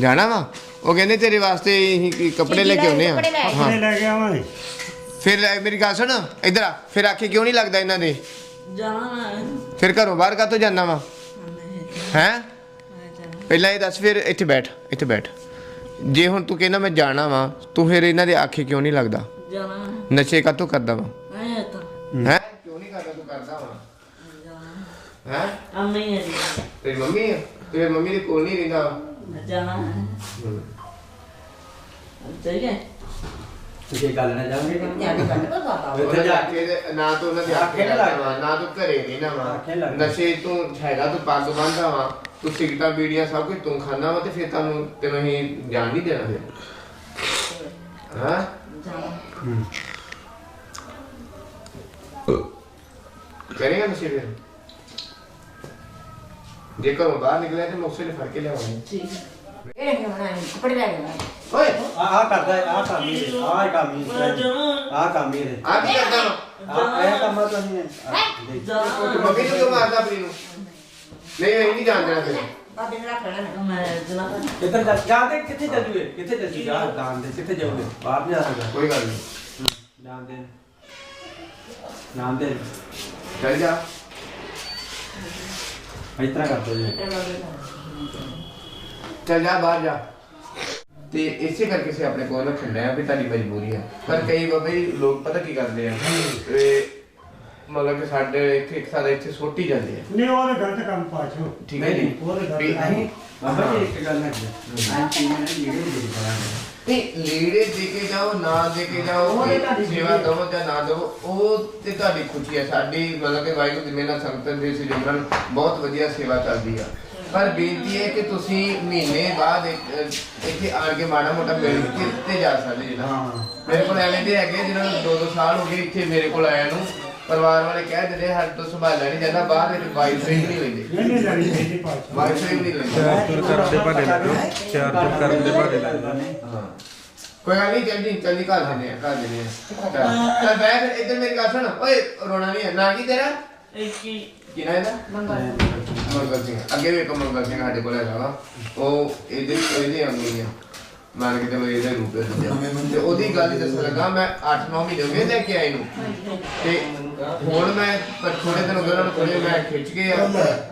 ਜਾਣਾ ਵਾ? ਉਹ ਕਹਿੰਦੇ ਤੇਰੇ ਵਾਸਤੇ ਅਸੀਂ ਕੱਪੜੇ ਲੈ ਕੇ ਆਉਨੇ ਆ। ਕੱਪੜੇ ਲੈ। ਕੇ ਆਵਾਂਗੇ। ਫਿਰ ਲੈ- ਮੇਰੀ ਗੱਲ ਸੁਣ ਇੱਧਰ ਆ। ਫਿਰ ਆਖੇ ਕਿਉਂ ਨਹੀਂ ਲੱਗਦਾ ਇਹਨਾਂ ਦੇ? ਜਾਣਾ। ਫਿਰ ਘਰੋਂ ਬਾਹਰ ਕਾਤੋਂ ਜਾਂਦਾ ਵਾ? ਹੈ? ਪਹਿਲਾਂ ਇਹ ਦੱਸ ਫਿਰ ਇੱਥੇ ਬੈਠ ਇੱਥੇ ਬੈਠ। ਜੇ ਹੁਣ ਤੂੰ ਕਹਿੰਦਾ ਮੈਂ ਜਾਣਾ ਵਾ ਤੂੰ ਫਿਰ ਇਹਨਾਂ ਦੇ ਆਖੇ ਕਿਉਂ ਨਹੀਂ ਲੱਗਦਾ? ਜਾਣਾ। ਨਸ਼ੇ ਕਾਤੋਂ ਕਰਦਾ ਵਾ? ਆਇਆ ਤਾਂ। ਹੈ ਕਿਉਂ ਨਹੀਂ ਕਰਦਾ ਤੂੰ ਕਰਦਾ ਵਾ ਹੈ ਅੰਮੀ ਹੈ ਤੇਰੀ ਮੰਮੀ ਆ ਤੇਰੀ ਮੰਮੀ ਦੇ ਕੋਲ ਨਹੀਂ ਰਹਿੰਦਾ ਵਾ। ਜਾਣਾ ਠੀਕ ਹੈ ਤੁਸੀਂ ਗੱਲ ਨਾ ਜਾਓਗੇ ਜਾ ਕੇ ਗੱਲ ਕਰੋ ਬਾਬਾ ਉਹਨਾਂ ਦੇ ਆਖੇ ਦੇ- ਨਾ ਤੂੰ ਉਹਨਾਂ ਦੇ ਆਖੇ ਆਖੇ ਲੱਗਦਾ ਲੱਗਦਾ ਵਾ ਨਾ ਤੂੰ ਘਰੇ ਰਹਿਣਾ ਆਖੇ ਵਾ ਲੱਗਦਾ। ਨਸ਼ੇ ਤੂੰ ਹੈਗਾ ਤੂੰ ਪੱਗ ਬੰਨਦਾ ਵਾ ਤੂੰ ਸਿਗਰਟਾਂ ਬੀੜੀਆਂ ਸਭ ਕੁਝ ਤੂੰ ਖਾਂਦਾ ਵਾ ਤੇ ਫਿਰ ਤੁਹਾਨੂੰ ਤੈਨੂੰ ਅਸੀਂ ਜਾਣ ਨਹੀਂ ਦੇਣਾ ਫਿਰ ਹਾਂ ਕਰੇਗਾ ਨਸ਼ੇ ਫਿਰ ਜੇ ਘਰੋਂ ਬਾਹਰ ਨਿਕਲਿਆ ਤੇ ਮੈਂ ਉਸੇ ਨੇ ਫੜ ਕੇ ਠੀਕ ਇਹ ਨਹੀਂ ਬਣਾਏ ਕੱਪੜੇ ਲੈ ਕੇ ਆਏ। ਓਏ! ਆ ਆ ਕਰਦਾ ਆ ਕੰਮ ਹੀ ਆ ਕੰਮ ਹੀ ਜਾਣਾ ਆ ਕੰਮ ਹੀ ਇਹਦੇ। ਆ ਕੀ ਕਰਦਾ ਵਾ? ਆ ਇਹ ਕੰਮ ਤਾਂ ਨਹੀਂ ਹੈ। ਜਾਣਾ ਤੇ ਮੰਮੀ ਨੂੰ ਕਿਉਂ ਮਾਰਦਾ ਆਪਣੀ ਨੂੰ? ਨਹੀਂ ਅਸੀਂ ਨਹੀਂ ਜਾਣ ਦੇਣਾ ਫਿਰ ਬਾਬੇ ਨੇ ਰੱਖ ਲੈਣਾ ਨਾ। ਮੈਂ ਜਾਣਾ ਕਿੱਧਰ ਜਾ ਜਾਂਦੇ ਕਿੱਥੇ ਚੱਲ ਜੂਏ ਕਿੱਥੇ ਚੱਲ ਜੂ ਜਾ ਦਾਨ ਦੇ ਕਿੱਥੇ ਜਾਓਗੇ ਬਾਹਰ ਨਹੀਂ ਆ ਸਕਦਾ। ਕੋਈ ਗੱਲ ਨਹੀਂ। ਨਾਮ ਦੇ। ਨਾਮ ਦੇ। ਚੱਲ ਜਾ। ਇਸ ਤਰ੍ਹਾਂ ਕਰ ਦੋ ਜੀ ਚੱਲ ਜਾ ਬਾਹਰ ਜਾ ਤੇ ਇਸੇ ਕਰਕੇ ਸੇ ਆਪਣੇ ਕੋਲ ਰੱਖਣ ਡਿਆ ਵੀ ਤੁਹਾਡੀ ਮਜਬੂਰੀ ਹੈ ਪਰ ਕਈ ਬਾਬੇ ਲੋਕ ਪਤਾ ਕੀ ਕਰਦੇ ਆ ਇਹ ਮਤਲਬ ਕਿ ਸਾਡੇ ਇੱਥੇ ਇੱਕ ਸਾਡੇ ਇੱਥੇ ਸੋਟੀ ਜਾਂਦੇ ਆ ਨਹੀਂ ਉਹ ਤਾਂ ਗਲਤ ਕੰਮ ਪਾਛੋ ਠੀਕ ਹੈ ਜੀ ਉਹ ਤਾਂ ਗਲਤ ਅਸੀਂ ਬਾਬਾ ਜੀ ਇੱਕ ਗੱਲ ਹੈ ਲੀੜੇ ਦੇ ਦਿੱਤਾ ਨਹੀਂ ਲੀੜੇ ਦੇ ਕੇ ਜਾਓ ਨਾ ਦੇ ਕੇ ਜਾਓ ਉਹ ਤਾਂ ਤੁਹਾਡੀ ਸੇਵਾ ਦਵੋ ਜਾਂ ਨਾ ਦਵੋ ਉਹ ਤੇ ਤੁਹਾਡੀ ਖੁਸ਼ੀ ਹੈ। ਸਾਡੀ ਮਤਲਬ ਕਿ ਵਾਹਿਗੁਰੂ ਦੀ ਮਿਹਰ ਨਾਲ ਸੰਗਤ ਦੇ ਸਿਮਰਨ ਬਹੁਤ ਵਧੀਆ ਸੇਵਾ ਚੱਲਦੀ ਆ। ਪਰ ਬੇਨਤੀ ਹੈ ਕਿ ਤੁਸੀਂ ਮਹੀਨੇ ਬਾਅਦ ਇੱਕ- ਇੱਥੇ ਆਣ ਕੇ ਮਾੜਾ ਮੋਟਾ ਮਿਲ ਕੇ ਤੇ ਜਾ ਸਕਦੇ ਜੀ ਹਾਂ। ਮੇਰੇ ਕੋਲ ਐਵੇਂ ਦੇ ਹੈਗੇ ਜਿਨ੍ਹਾਂ ਨੂੰ 2-2 ਸਾਲ ਹੋ ਗਏ ਇੱਥੇ ਮੇਰੇ ਕੋਲ ਆਇਆ ਨੂੰ। ਪਰਿਵਾਰ ਵਾਲੇ ਕਹਿ ਦਿੰਦੇ ਹੱਥ ਤੋਂ ਸੰਭਾਲਿਆ ਨਹੀਂ ਜਾਂਦਾ ਬਾਅਦ ਵਿੱਚ ਵਾਈਫ ਨਹੀਂ ਲੈਂਦੇ। ਨਹੀਂ ਪਾਛੋ ਵਾਈਫ ਨਹੀਂ ਲੈਂਦੇ। ਚਾਰ ਚੁਰ ਕਰਨ ਦੇ ਬਾਰੇ ਚਾਰ ਚੁਰ ਕਰਨ ਦੇ ਬਾਰੇ ਹਾਂ। ਕੋਈ ਗੱਲ ਨਹੀਂ ਜਲਦੀ ਜਲਦੀ ਕਰ ਦਿੰਦੇ ਆ ਕਰ ਦਿੰਦੇ ਆ। ਚੱਲ। ਚੱਲ ਬੈਠ ਇੱਧਰ ਮੇਰੀ ਗੱਲ ਸੁਣ। ਓਏ ਰੋਣਾ ਨਹੀਂ ਹੈ। ਨਾ ਕੀ ਤੇਰਾ? ਕੀ? ਨਾ ਇਹਦਾ? ਮੰਗਲ। ਸਿੰਘ। ਅੱਗੇ ਵੀ ਇੱਕ ਮੰਗਲ ਸਿੰਘ ਸਾਡੇ ਕੋਲ ਹੈਗਾ ਵਾ। ਉਹ ਇਹਦੇ ਇਹਦੇ ਆਉਂਦੀ ਆ। ਮੰਨ ਕੇ ਚਲੋ ਇਹਦਾ ਰੂਪ ਦੂਜਾ। ਤੇ ਉਹਦੀ ਗੱਲ ਹੀ ਦੱਸਣ ਲੱਗਾ ਮੈਂ 8-9 ਮਹੀਨੇ ਹੋ ਗਏ ਲੈ ਕੇ ਆਈ ਨੂੰ। ਤੇ ਹੁਣ ਮੈਂ ਪਰ ਥੋੜੇ ਦਿਨ ਹੋ ਗਏ ਉਹਨਾਂ ਨੂੰ ਥੋੜੇ ਮੈਂ ਖਿੱਚ ਕੇ ਆ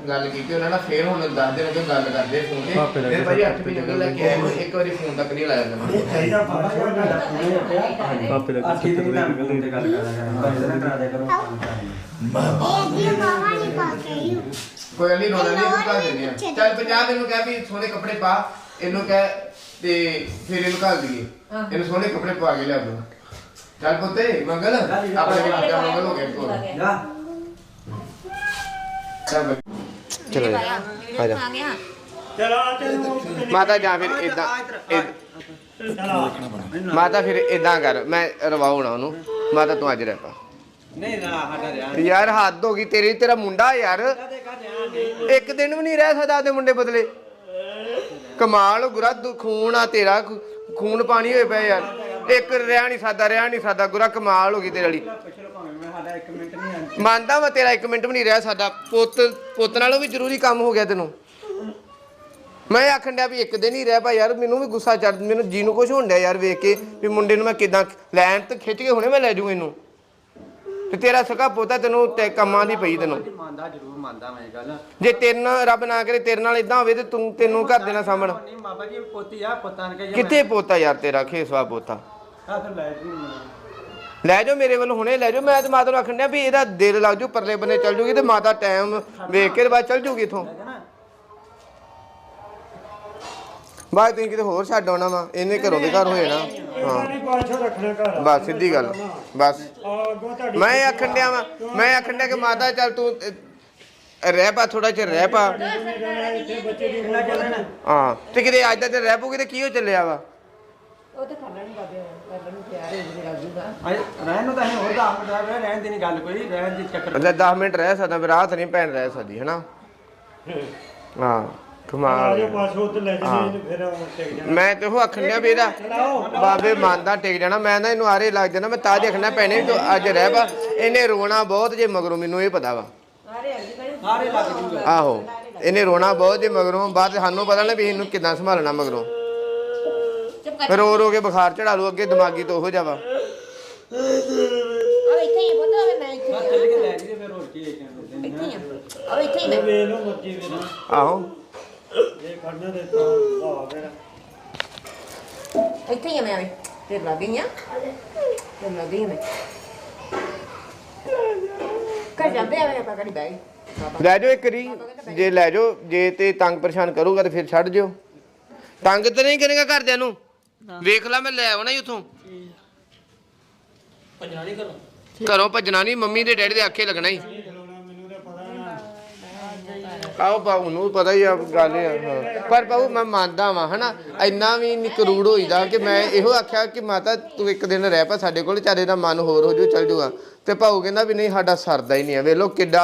ਗੱਲ ਕੀਤੀ ਉਹਨਾਂ ਨਾਲ ਫੇਰ ਹੁਣ 10 ਦਿਨ ਹੋ ਗਏ ਗੱਲ ਕਰਦੇ ਫੋਨ ਤੇ। ਫਿਰ ਭਾਈ 8 ਮਹੀਨੇ ਹੋ ਗਏ ਲੈ ਕੇ ਆਏ ਨੂੰ ਇੱਕ ਵਾਰੀ ਫੋਨ ਤੱਕ ਨਹੀਂ ਲਾਇਆ ਮੈਂ ਚਾਹੀਦਾ ਪਾਪੇ ਦਾ ਆਖੀ ਦੀ ਤਾਂ ਫੋਨ ਤੇ ਗੱਲ ਕਰਾਂਗਾ ਬਾਈ ਦਾ ਕਰਾ ਦਿਆ ਕਰੋ ਕੋਈ ਗੱਲ ਨਹੀਂ ਰੋਣਾ ਨਹੀਂ ਤੂੰ ਕਰ ਦਿੰਦੇ ਆ। ਚੱਲ 50 ਮੈਨੂੰ ਕਹਿ ਵੀ ਸੋਹਣੇ ਕੱਪੜੇ ਪਾ ਇਹਨੂੰ ਕਹਿ ਤੇ ਫਿਰ ਇਹਨੂੰ ਘੱਲ ਦਈਏ। ਇਹਨੂੰ ਸੋਹਣੇ ਕੱਪੜੇ ਪਾ ਕੇ ਲਿਆ ਦੂੰ। ਚੱਲ ਪੁੱਤੇ ਮੰਗਲ ਆਪਣੇ ਵੀ ਆਜਾ ਮੰਗਲ ਹੋ ਗਿਆ ਕੋਲ ਜਾ। ਚੱਲ ਬਈ। ਚਲੋ ਜੀ, ਆ ਜਾ। ਆ ਗਿਆ ਚਲੋ। ਆ ਤੈਨੂੰ ਮਾਤਾ ਜਾਂ ਫਿਰ ਇਦਾਂ ਮਾਤਾ ਫਿਰ ਇਦਾਂ ਕਰ ਮੈਂ ਰਵਾਉਣਾ ਉਹਨੂੰ। ਮਾਤਾ ਤੂੰ ਅੱਜ ਰਹਿ ਪਾ। ਨਹੀਂ ਨਾ ਸਾਡਾ ਰਿਆ ਯਾਰ ਹੱਦ ਹੋ ਗਈ ਤੇਰੀ ਤੇਰਾ ਮੁੰਡਾ ਯਾਰ। ਇੱਕ ਦਿਨ ਵੀ ਨਹੀਂ ਰਹਿ ਸਕਦਾ ਆਪਦੇ ਮੁੰਡੇ ਬਦਲੇ। ਕਮਾਲ ਗੁਰਾ ਤੂੰ ਖੂਨ ਆ ਤੇਰਾ ਖੂਨ ਪਾਣੀ ਹੋਏ ਪਿਆ ਯਾਰ। ਇੱਕ ਰਿਆ ਨਹੀਂ ਸਾਦਾ ਰਿਆ ਨਹੀਂ ਸਾਦਾ, ਗੁਰਾ ਕਮਾਲ ਹੋ ਗਈ ਤੇਰੇ ਵਾਲੀ। ਮੰਨਦਾ ਮੈਂ ਤੇਰਾ ਇੱਕ ਮਿੰਟ ਵੀ ਨਹੀਂ ਰਿਹਾ ਸਾਡਾ। ਪੁੱਤ ਪੁੱਤ ਨਾਲੋਂ ਵੀ ਜ਼ਰੂਰੀ ਕੰਮ ਹੋ ਗਿਆ ਤੈਨੂੰ। ਮੈਂ ਆਖਣ ਡਿਆ ਵੀ ਇੱਕ ਦਿਨ ਹੀ ਰਹਿ ਪਾ ਯਾਰ, ਮੈਨੂੰ ਵੀ ਗੁੱਸਾ ਚੜ ਮੈਨੂੰ ਜੀ ਨੂੰ ਕੁਝ ਹੋਣ ਡਿਆ ਯਾਰ ਵੇਖ ਕੇ ਵੀ ਮੁੰਡੇ ਨੂੰ ਮੈਂ ਕਿਦਾਂ ਲੈਣ ਤੇ ਖਿੱਚ ਕੇ ਹੁਣੇ ਮੈਂ ਲੈ ਜੂ ਇਹਨੂੰ। ਤੇ ਤੇਰਾ ਸਕਾ ਪੋਤਾ ਤੈਨੂੰ ਤੇ ਕੰਮਾਂ ਦੀ ਪਈ ਤੈਨੂੰ। ਮੰਨਦਾ ਜ਼ਰੂਰ ਮੰਨਦਾ ਮੈਂ ਇਹ ਗੱਲ। ਜੇ ਤੇਰੇ ਨਾਲ ਰੱਬ ਨਾ ਕਰੇ ਤੇਰੇ ਨਾਲ ਇਦਾਂ ਹੋਵੇ ਤੇ ਤੂੰ ਤੈਨੂੰ ਘਰ ਦੇ ਨਾਲ ਸਾਂਭਣ। ਨਹੀਂ ਬਾਬਾ ਜੀ ਪੋਤੀ ਆ ਪੁੱਤਾਂ ਨੇ ਕਿੱਥੇ ਪੋਤਾ ਯਾਰ ਤੇਰਾ ਖੇਸਵਾ ਪੋਤਾ। ਆ ਫਿਰ ਲੈ ਜੀ। ਲੈ ਜਾਓ ਮੇਰੇ ਵੱਲ ਹੁਣੇ ਲੈ ਜਾਓ। ਮੈਂ ਤੇ ਮਾਤਾ ਨੂੰ ਆਖਣ ਡਿਆ ਵੀ ਇਹਦਾ ਦਿਲ ਲੱਗ ਜੂ ਪਰਲੇ ਬੰਨੇ ਚੱਲ ਜੂਗੀ ਤੇ ਮਾਤਾ ਟਾਈਮ ਵੇਖ ਕੇ ਬਾਅਦ ਚੱਲ ਜੂਗੀ ਇਥੋਂ। ਬਾਅਦ ਤੁਸੀਂ ਕਿਤੇ ਹੋਰ ਛੱਡ ਆਉਣਾ ਵਾ ਇਹਨੇ ਘਰੋਂ ਦੇ ਘਰ ਹੋ ਜਾਣਾ। ਹਾਂ। ਨਹੀਂ ਪਾਛੋ ਰੱਖਣਾ ਘਰ ਬਸ ਸਿੱਧੀ ਗੱਲ ਬਸ। ਮੈਂ ਆਖਣ ਡਿਆ ਵਾ ਮੈਂ ਆਖਣ ਡਿਆ ਕਿ ਮਾਤਾ ਚੱਲ ਤੂੰ ਰਹਿ ਪਾ ਥੋੜਾ ਚਿਰ ਰਹਿ ਪਾ। ਇੱਥੇ ਬੱਚੇ ਦੀ ਉਮਰ ਚੱਲਣਾ? ਹਾਂ ਤੇ ਕਿਤੇ ਅੱਜ ਦਾ ਰਹਿ ਪੂਗੀ ਤੇ ਕੀ ਹੋ ਚੱਲਿਆ ਵਾ? ਉਹ ਤਾਂ ਕਰ ਲੈਣ ਬਾਬੇ ਕਰ ਲੈਣ ਪਿਆਰ ਹੋ ਜੂਗਾ ਆਏ ਰਹਿਣ ਨੂੰ ਤਾਂ ਅਸੀਂ ਹੋਰ 10 ਮਿੰਟ ਰਹਿ ਰਹਿਣ ਦੀ ਨਹੀਂ ਗੱਲ ਕੋਈ ਰਹਿਣ ਦੀ ਚੱਕਰ। ਅੱਛਾ 10 ਮਿੰਟ ਰਹਿ ਸਕਦਾ ਵੀ ਰਾਤ ਨਹੀਂ ਭੈਣ ਰਹਿ ਸਕਦੀ ਹੈਨਾ? ਹਾਂ। ਕਮਾਲ ਜੋ ਪਾਛੋ ਉੱਤੇ ਲੈ ਜਨੇ ਫਿਰ ਟਿਕ ਜਾਣਾ। ਮੈਂ ਤੇ ਉਹ ਆਖਣ ਡਿਆ ਵੀ ਇਹਦਾ ਬਾਬੇ ਮੰਨਦਾ ਟਿਕ ਜਾਣਾ। ਮੈਂ ਨਾ ਇਹਨੂੰ ਆਰੇ ਲੱਗ ਜਾਣਾ ਮੈਂ ਤਾਂ ਦੇਖਣਾ ਪੈਣੇ ਤੂੰ ਅੱਜ ਰਹਿ ਪਾ ਇਹਨੇ ਰੋਣਾ ਬਹੁਤ ਜੇ ਮਗਰੋਂ ਮੈਨੂੰ ਇਹ ਪਤਾ ਵਾ। ਆਹੋ। ਇਹਨੇ ਰੋਣਾ ਬਹੁਤ ਜੇ ਮਗਰੋਂ ਬਾਅਦ 'ਚ ਸਾਨੂੰ ਪਤਾ ਨਾ ਵੀ ਇਹਨੂੰ ਕਿੱਦਾਂ ਸੰਭਾਲਣਾ ਮਗਰੋਂ। ਕਰ ਰੋ ਰੋ ਕੇ ਬੁਖਾਰ ਚੜਾ ਲੂ ਅੱਗੇ ਦਿਮਾਗੀ ਤੋਂ ਉਹੋ ਜਾਵਾ ਆ ਇੱਥੇ ਹੀ ਬੋਤਾ ਮੈਂ ਇੱਥੇ ਹੀ ਆ। ਫਿਰ ਇੱਥੇ ਹੀ ਆ। ਆ ਇੱਥੇ ਹੀ ਮੈਂ ਆਹੋ। ਜੇ ਖੜਨਾ ਤੇ ਤਾਂ ਆ ਫਿਰ ਇੱਥੇ ਹੀ ਆ ਮੈਂ ਤੇ ਲੱਗ ਗਈ ਆ। ਤੇ ਲੱਗ ਗਈ ਮੈਂ। ਕਰ ਜਾਂਦੇ ਆ ਮੈਂ ਆਪਾਂ ਕੜੀ ਬੈਗ ਲੈ ਜਾਓ ਇੱਕ ਰੀ ਜੇ ਲੈ ਜਾਓ ਜੇ ਤੇ ਤੰਗ ਪਰੇਸ਼ਾਨ ਕਰੂਗਾ ਤੇ ਫਿਰ ਛੱਡ ਜਿਓ। ਤੰਗ ਤੇ ਨਹੀਂ ਕਰੇਗਾ ਘਰਦਿਆਂ ਨੂੰ। ਵੇਖ ਲੈ ਮੈਂ ਲੈ ਆਉਣਾ ਹੀ ਉਥੋਂ। ਭਜਣਾ ਨਹੀਂ ਕਰੋ ਘਰੋਂ ਭੱਜਣਾ ਨਹੀਂ ਮੰਮੀ ਦੇ ਡੈਡੀ ਦੇ ਆਖੇ ਲੱਗਣਾ ਹੀ। ਆਓ ਬਾਬੂ ਨੂੰ ਪਤਾ ਹੀ ਆ ਗੱਲ ਇਹ ਆ, ਹਾਂ। ਪਰ ਬਾਬੂ ਮੈਂ ਮੰਨਦਾ ਵਾਂ, ਹਨਾ ਇੰਨਾ ਵੀ ਨਹੀਂ ਕਰੂੜ ਹੋਈਦਾ ਕਿ ਮੈਂ ਇਹੋ ਆਖਿਆ ਕਿ ਮਾਤਾ ਤੂੰ ਇੱਕ ਦਿਨ ਰਹਿ ਪਾ ਸਾਡੇ ਕੋਲ ਚਾਰੇ ਦਾ ਮਨ ਹੋਰ ਹੋ ਜੂ, ਚੱਲ ਜੂਗਾ ਤੇ ਭਾਊ ਕਹਿੰਦਾ ਵੀ ਨਹੀਂ ਸਾਡਾ ਸਰਦਾ ਹੀ ਨਹੀਂ ਆ ਵੇਖ ਲੋ ਕਿੱਡਾ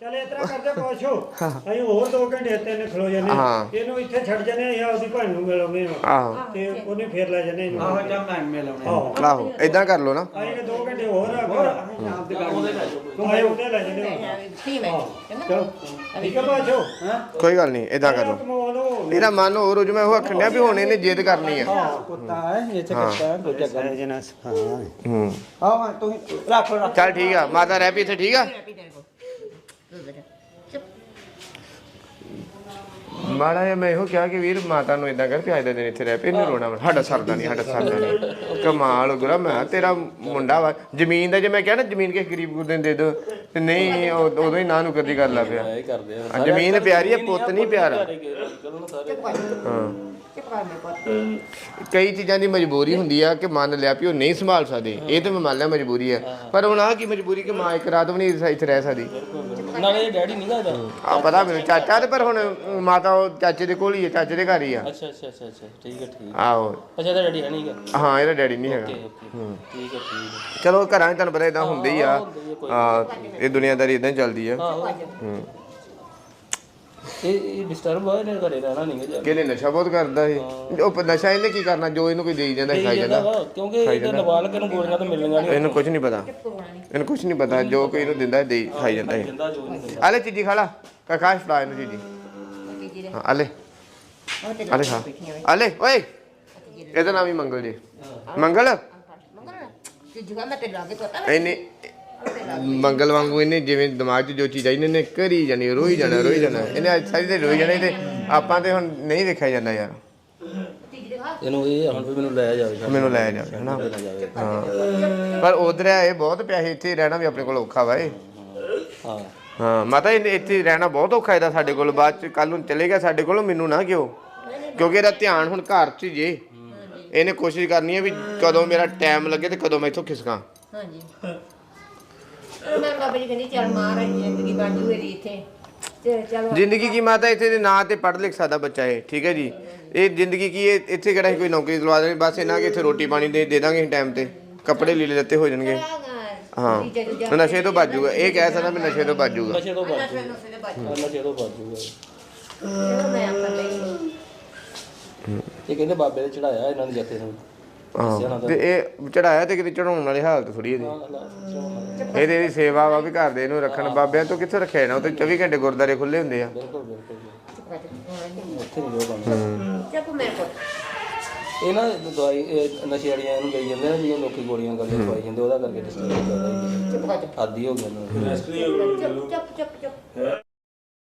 ਚਲ ਇਸ ਤਰ੍ਹਾਂ ਕਰਦੇ ਪਾਛੋ। ਅਸੀਂ ਹੋਰ 2 ਘੰਟੇ ਤਿੰਨ ਖਲੋ ਜਾਂਦੇ ਹਾਂ। ਇਹਨੂੰ ਇੱਥੇ ਛੱਡ ਜਾਂਦੇ ਆ ਜਾਂ ਉਹਦੀ ਭੈਣ ਨੂੰ ਮਿਲਾਉਂਦੇ ਆ ਆਹੋ। ਤੇ ਉਹਨੇ ਫੇਰ ਲੈ ਜਾਂਦੇ ਇਹਨੂੰ ਆਹੋ ਜਮ ਮੈਂ ਮਿਲਾਉਣੇ ਆਹੋ ਇਦਾਂ ਕਰ ਲੋ ਨਾ। ਅਸੀਂ ਕਿ 2 ਘੰਟੇ ਹੋਰ ਆ ਹੋਰ ਫਿਰ ਅਸੀਂ ਆਪ ਦੇ ਉਹਦੇ ਲੈ ਜਾਓ ਉਹਦੇ ਲੈ ਜਾਂਦੇ ਆ ਹੀ ਹਾਂ? ਕੋਈ ਗੱਲ ਨਹੀਂ ਇਦਾਂ ਕਰ ਲੋ ਇਹਦਾ ਮਨ ਹੋਰ ਹੋ ਜੂ ਮੈਂ ਉਹ ਆਖਣ ਡਿਆ ਵੀ ਹੁਣ ਇਹਨੇ ਜਿੱਦ ਕਰਨੀ ਆ। ਕੁੱਤਾ ਹੈ ਇੱਥੇ ਕੁੱਤਾ ਦੂਜਾ ਗੱਲ ਜਨਸ ਹਾਂ। ਹੂੰ। ਆਹ ਤੂੰ ਰੱਖ ਰੱਖ ਚੱਲ ਠੀਕ ਆ ਮਾਤਾ ਰਹਿ ਪਈ ਇੱਥੇ ਠੀਕ ਆ? ਮਾੜਾ ਜਿਹਾ ਮੈਂ ਇਹੋ ਕਿਹਾ ਕਿ ਵੀਰ ਮਾਤਾ ਨੂੰ ਇਦਾਂ ਕਰ ਪਿਆਜ ਦਾ ਦਿਨ ਇੱਥੇ ਰਹਿ ਪਏ ਇਹਨੂੰ ਰੋਣਾ ਵਾ। ਸਾਡਾ ਸਰਦਾ ਨਹੀਂ ਸਾਡਾ ਸਰਦਾ ਨਹੀਂ। ਕਮਾਲ ਹੋ ਗਿਆ ਮੈਂ ਤੇਰਾ ਮੁੰਡਾ ਵਾ। ਜ਼ਮੀਨ ਦਾ ਜੇ ਮੈਂ ਕਿਹਾ ਨਾ ਜ਼ਮੀਨ ਕਿਸੇ ਗਰੀਬ ਗੁਰਦੇ ਨੂੰ ਦੇ ਦੋ ਤੇ ਨਹੀਂ ਉਹ- ਉਦੋਂ ਹੀ ਨਾ ਨੂੰ ਕਰਦੀ ਕਰ ਲਾ ਪਿਆ ਇਹ ਕਰਦੇ ਆ। ਆ, ਜ਼ਮੀਨ ਪਿਆਰੀ ਹੈ ਪੁੱਤ ਨਹੀਂ ਪਿਆਰਾ। ਚਲੋ ਕਈ ਚੀਜ਼ਾਂ ਦੀ ਮਜਬੂਰੀ ਹੁੰਦੀ ਆ ਕਿ ਮੰਨ ਲਿਆ ਵੀ ਉਹ ਨਹੀਂ ਸੰਭਾਲ ਸਕਦੇ। ਇਹ ਤਾਂ ਮੈਂ ਮੰਨ ਲਿਆ ਮਜਬੂਰੀ ਹੈ। ਪਰ ਹੁਣ ਆ ਕੀ ਮਜਬੂਰੀ ਕਿ ਮਾਂ ਇੱਕ ਰਾਤ ਵੀ ਨਹੀਂ ਇੱਥੇ ਰਹਿ ਸਕਦੀ। ਨਾਲੇ ਡੈਡੀ ਨਹੀਂ ਗਾਦਾ ਆ ਪਤਾ ਮੈਨੂੰ ਚਾਚਾ ਤੇ ਪਰ ਹੁਣ ਮਾਤਾ ਉਹ ਚਾਚੇ ਦੇ ਕੋਲ ਹੀ ਹੈ ਚਾਚੇ ਦੇ ਘਰ ਹੀ ਆ। ਅੱਛਾ ਅੱਛਾ ਅੱਛਾ ਅੱਛਾ। ਠੀਕ ਹੈ ਠੀਕ ਆਹੋ। ਅੱਛਾ ਤਾਂ ਡੈਡੀ ਹੈ ਨਹੀਂਗਾ ਹਾਂ ਇਹਦਾ ਡੈਡੀ ਨਹੀਂ ਹੈਗਾ। ਠੀਕ ਹੈ। ਠੀਕ ਚਲੋ ਘਰਾਂ 'ਚ ਤੁਹਾਨੂੰ ਪਤਾ ਇਦਾਂ ਹੁੰਦੇ ਹੀ ਆ। ਆ ਇਹ ਦੁਨੀਆਦਾਰੀ ਇਦਾਂ ਹੀ ਚੱਲਦੀ ਆ। ਹੂੰ। ਇਹ ਇਹ ਡਿਸਟਰਬ ਹੋਇਆ ਨੇ ਘਰੇ ਰਹਿਣਾ ਨਹੀਂ ਗਾ ਕਿਹਨੇ ਨਸ਼ਾ ਬਹੁਤ ਕਰਦਾ ਸੀ? ਉਹ ਪ- ਨਸ਼ਾ ਇਹਨੇ ਕੀ ਕਰਨਾ? ਜੋ ਇਹਨੂੰ ਕੋਈ ਦੇਈ ਜਾਂਦਾ ਸੀ ਖਾਈ ਜਾਂਦਾ ਵਾ ਕਿਉਂਕਿ ਇਹ ਨਾਬਾਲਗ ਨੂੰ ਗੋਲੀਆਂ ਤਾਂ ਮਿਲਣੀਆਂ ਨਹੀਂ ਇਹਨੂੰ ਕੁਝ ਨਹੀਂ ਪਤਾ। ਇਹਨੂੰ ਕੁਝ ਨਹੀਂ ਪਤਾ ਜੋ ਕੋਈ ਇਹਨੂੰ ਦਿੰਦਾ ਦੇਈ ਖਾਈ ਜਾਂਦਾ ਹੈ ਜਿੰਦਾ ਜੋ ਨਹੀਂ ਆਲੇ ਚੀਜੀ ਖਾ ਲਾ। ਕਾਕਾਸ਼ ਫੜਾ ਇਹਨੂੰ ਚੀਜੀ। ਹਾਂ ਆਲੇ ਆਲੇ ਖਾ। ਆਲੇ ਓਏ। ਇਹਦਾ ਨਾਮ ਹੀ ਮੰਗਲ ਜੀ। ਮੰਗਲ? ਜੁਗਾ ਮੈਂ ਤੇ ਲਾਗੇ ਤੋਤਾ ਇਹਨੇ ਮੰਗਲ ਵਾਂਗੂ ਇਹਨੇ ਜਿਵੇਂ ਦਿਮਾਗ 'ਚ ਜੋ ਚੀਜ਼ ਆਈ ਇਹਨੇ ਕਰੀ ਜਾਣੀ ਰੋਈ ਜਾਣਾ ਰੋਈ ਜਾਣਾ। ਇਹਨੇ ਅੱਜ ਸਾਰੀ ਤੇ ਰੋਈ ਜਾਣਾ ਤੇ ਆਪਾਂ ਤੇ ਹੁਣ ਨਹੀਂ ਵੇਖਿਆ ਜਾਂਦਾ ਯਾਰ। ਇਹਨੂੰ ਇਹ ਹੁਣ ਵੀ ਮੈਨੂੰ ਲੈ ਜਾਵੇ ਮੈਨੂੰ ਲੈ ਜਾਵੇ ਹਨਾ? ਹਾਂ। ਪਰ ਉਧਰ ਇਹ ਬਹੁਤ ਪਿਆਸੇ ਇੱਥੇ ਰਹਿਣਾ ਵੀ ਆਪਣੇ ਕੋਲ ਔਖਾ ਵਾ ਇਹ। ਹਾਂ। ਹਾਂ ਮਾਤਾ ਇਹਨੇ ਇੱਥੇ ਰਹਿਣਾ ਬਹੁਤ ਔਖਾ ਇਹਦਾ ਸਾਡੇ ਕੋਲ ਬਾਅਦ ਚ ਕੱਲ ਨੂੰ ਚਲੇ ਗਿਆ ਸਾਡੇ ਕੋਲੋਂ ਮੈਨੂੰ ਨਾ ਕਿਉਂ? ਕਿਉਂਕਿ ਇਹਦਾ ਧਿਆਨ ਹੁਣ ਘਰ 'ਚ ਜੇ। ਇਹਨੇ ਕੋਸ਼ਿਸ਼ ਕਰਨੀ ਹੈ ਵੀ ਕਦੋਂ ਮੇਰਾ ਟਾਈਮ ਲੱਗੇ ਤੇ ਕਦੋਂ ਮੈਂ ਇੱਥੋਂ ਖਿਸਕਾਂ। ਹਾਂਜੀ। ਮੈਂ ਬਾਬਾ ਜੀ ਕਹਿੰਦੀ ਚੱਲ ਮਾਰ ਜ਼ਿੰਦਗੀ ਬਣ ਜੂ ਇਹਦੀ ਇੱਥੇ। ਤੇ ਚਲੋ ਜ਼ਿੰਦਗੀ ਕੀ ਮਾਤਾ ਇੱਥੇ ਦੇ ਨਾਂ ਤੇ ਪੜ੍ਹ ਲਿਖ ਸਕਦਾ ਬੱਚਾ ਇਹ ਠੀਕ ਹੈ ਜੀ? ਇਹ ਜ਼ਿੰਦਗੀ ਕੀ ਇਹ ਇੱਥੇ ਕਿਹੜਾ ਅਸੀਂ ਕੋਈ ਨੌਕਰੀ ਦਿਲਵਾ ਦੇਣੀ ਬਸ ਇਹਨਾਂ ਕਿ ਇੱਥੇ ਰੋਟੀ ਪਾਣੀ ਦੇ ਦੇ ਦਾਂਗੇ ਟਾਈਮ ਤੇ। ਕੱਪੜੇ ਲੀਲੇ ਦਿੱਤੇ ਹੋ ਜਾਣਗੇ। ਹਾਂ ਨਸ਼ੇ ਤੋਂ ਬਚ ਜਾਊਗਾ ਇਹ ਕਹਿ ਸਕਦਾ ਵੀ ਨਸ਼ੇ ਤੋਂ ਬਚ ਜਾਊਗਾ ਨਸ਼ੇ ਤੋਂ ਬਚ ਨਸ਼ੇ ਤੋਂ ਬਚ ਮੈਂ ਇਹ ਕਹਿੰਦੇ ਬਾਬੇ ਦੇ ਚੜਾਇਆ ਇਹਨਾਂ ਦੇ ਜੱਥੇ ਨੂੰ। ਹਾਂ। ਤੇ ਇਹ ਚੜਾਇਆ ਤੇ ਕਿਤੇ ਚੜਾਉਣ ਵਾਲੀ ਹਾਲਤ ਥੋੜੀ ਇਹਦੀ। ਇਹਦੇ ਦੀ ਸੇਵਾ ਵਾ ਵੀ ਘਰ ਦੇ ਇਹਨੂੰ ਰੱਖਣ। ਬਾਬਿਆਂ ਤੋਂ ਕਿੱਥੇ ਰੱਖਿਆ ਨਾ ਉਹ ਤੇ 24 ਘੰਟੇ ਗੁਰਦਾਰੇ ਖੁੱਲੇ ਹੁੰਦੇ ਆ। ਬਿਲਕੁਲ ਬਿਲਕੁਲ ਉੱਥੇ ਨਹੀਂ ਜੋ ਬਣਦਾ ਚੱਕੂ ਮੇਰੇ ਕੋਲ। ਇਹ ਨਾ ਦਵਾਈ ਨਸ਼ੇ ਵਾਲੀਆਂ ਇਹਨੂੰ ਗਈ ਜਾਂਦੇ ਨੇ ਜਿਵੇਂ ਲੋਕੀ ਗੋਲੀਆਂ ਕਰਕੇ ਖਵਾਈ ਜਾਂਦੇ ਉਹਦਾ ਕਰਕੇ ਡਿਸਟਰਬ ਕਰਦਾ ਆਦੀ ਹੋ ਗਿਆ ਨਾ ਚੱਪ ਚੱਪ ਚੱਪ।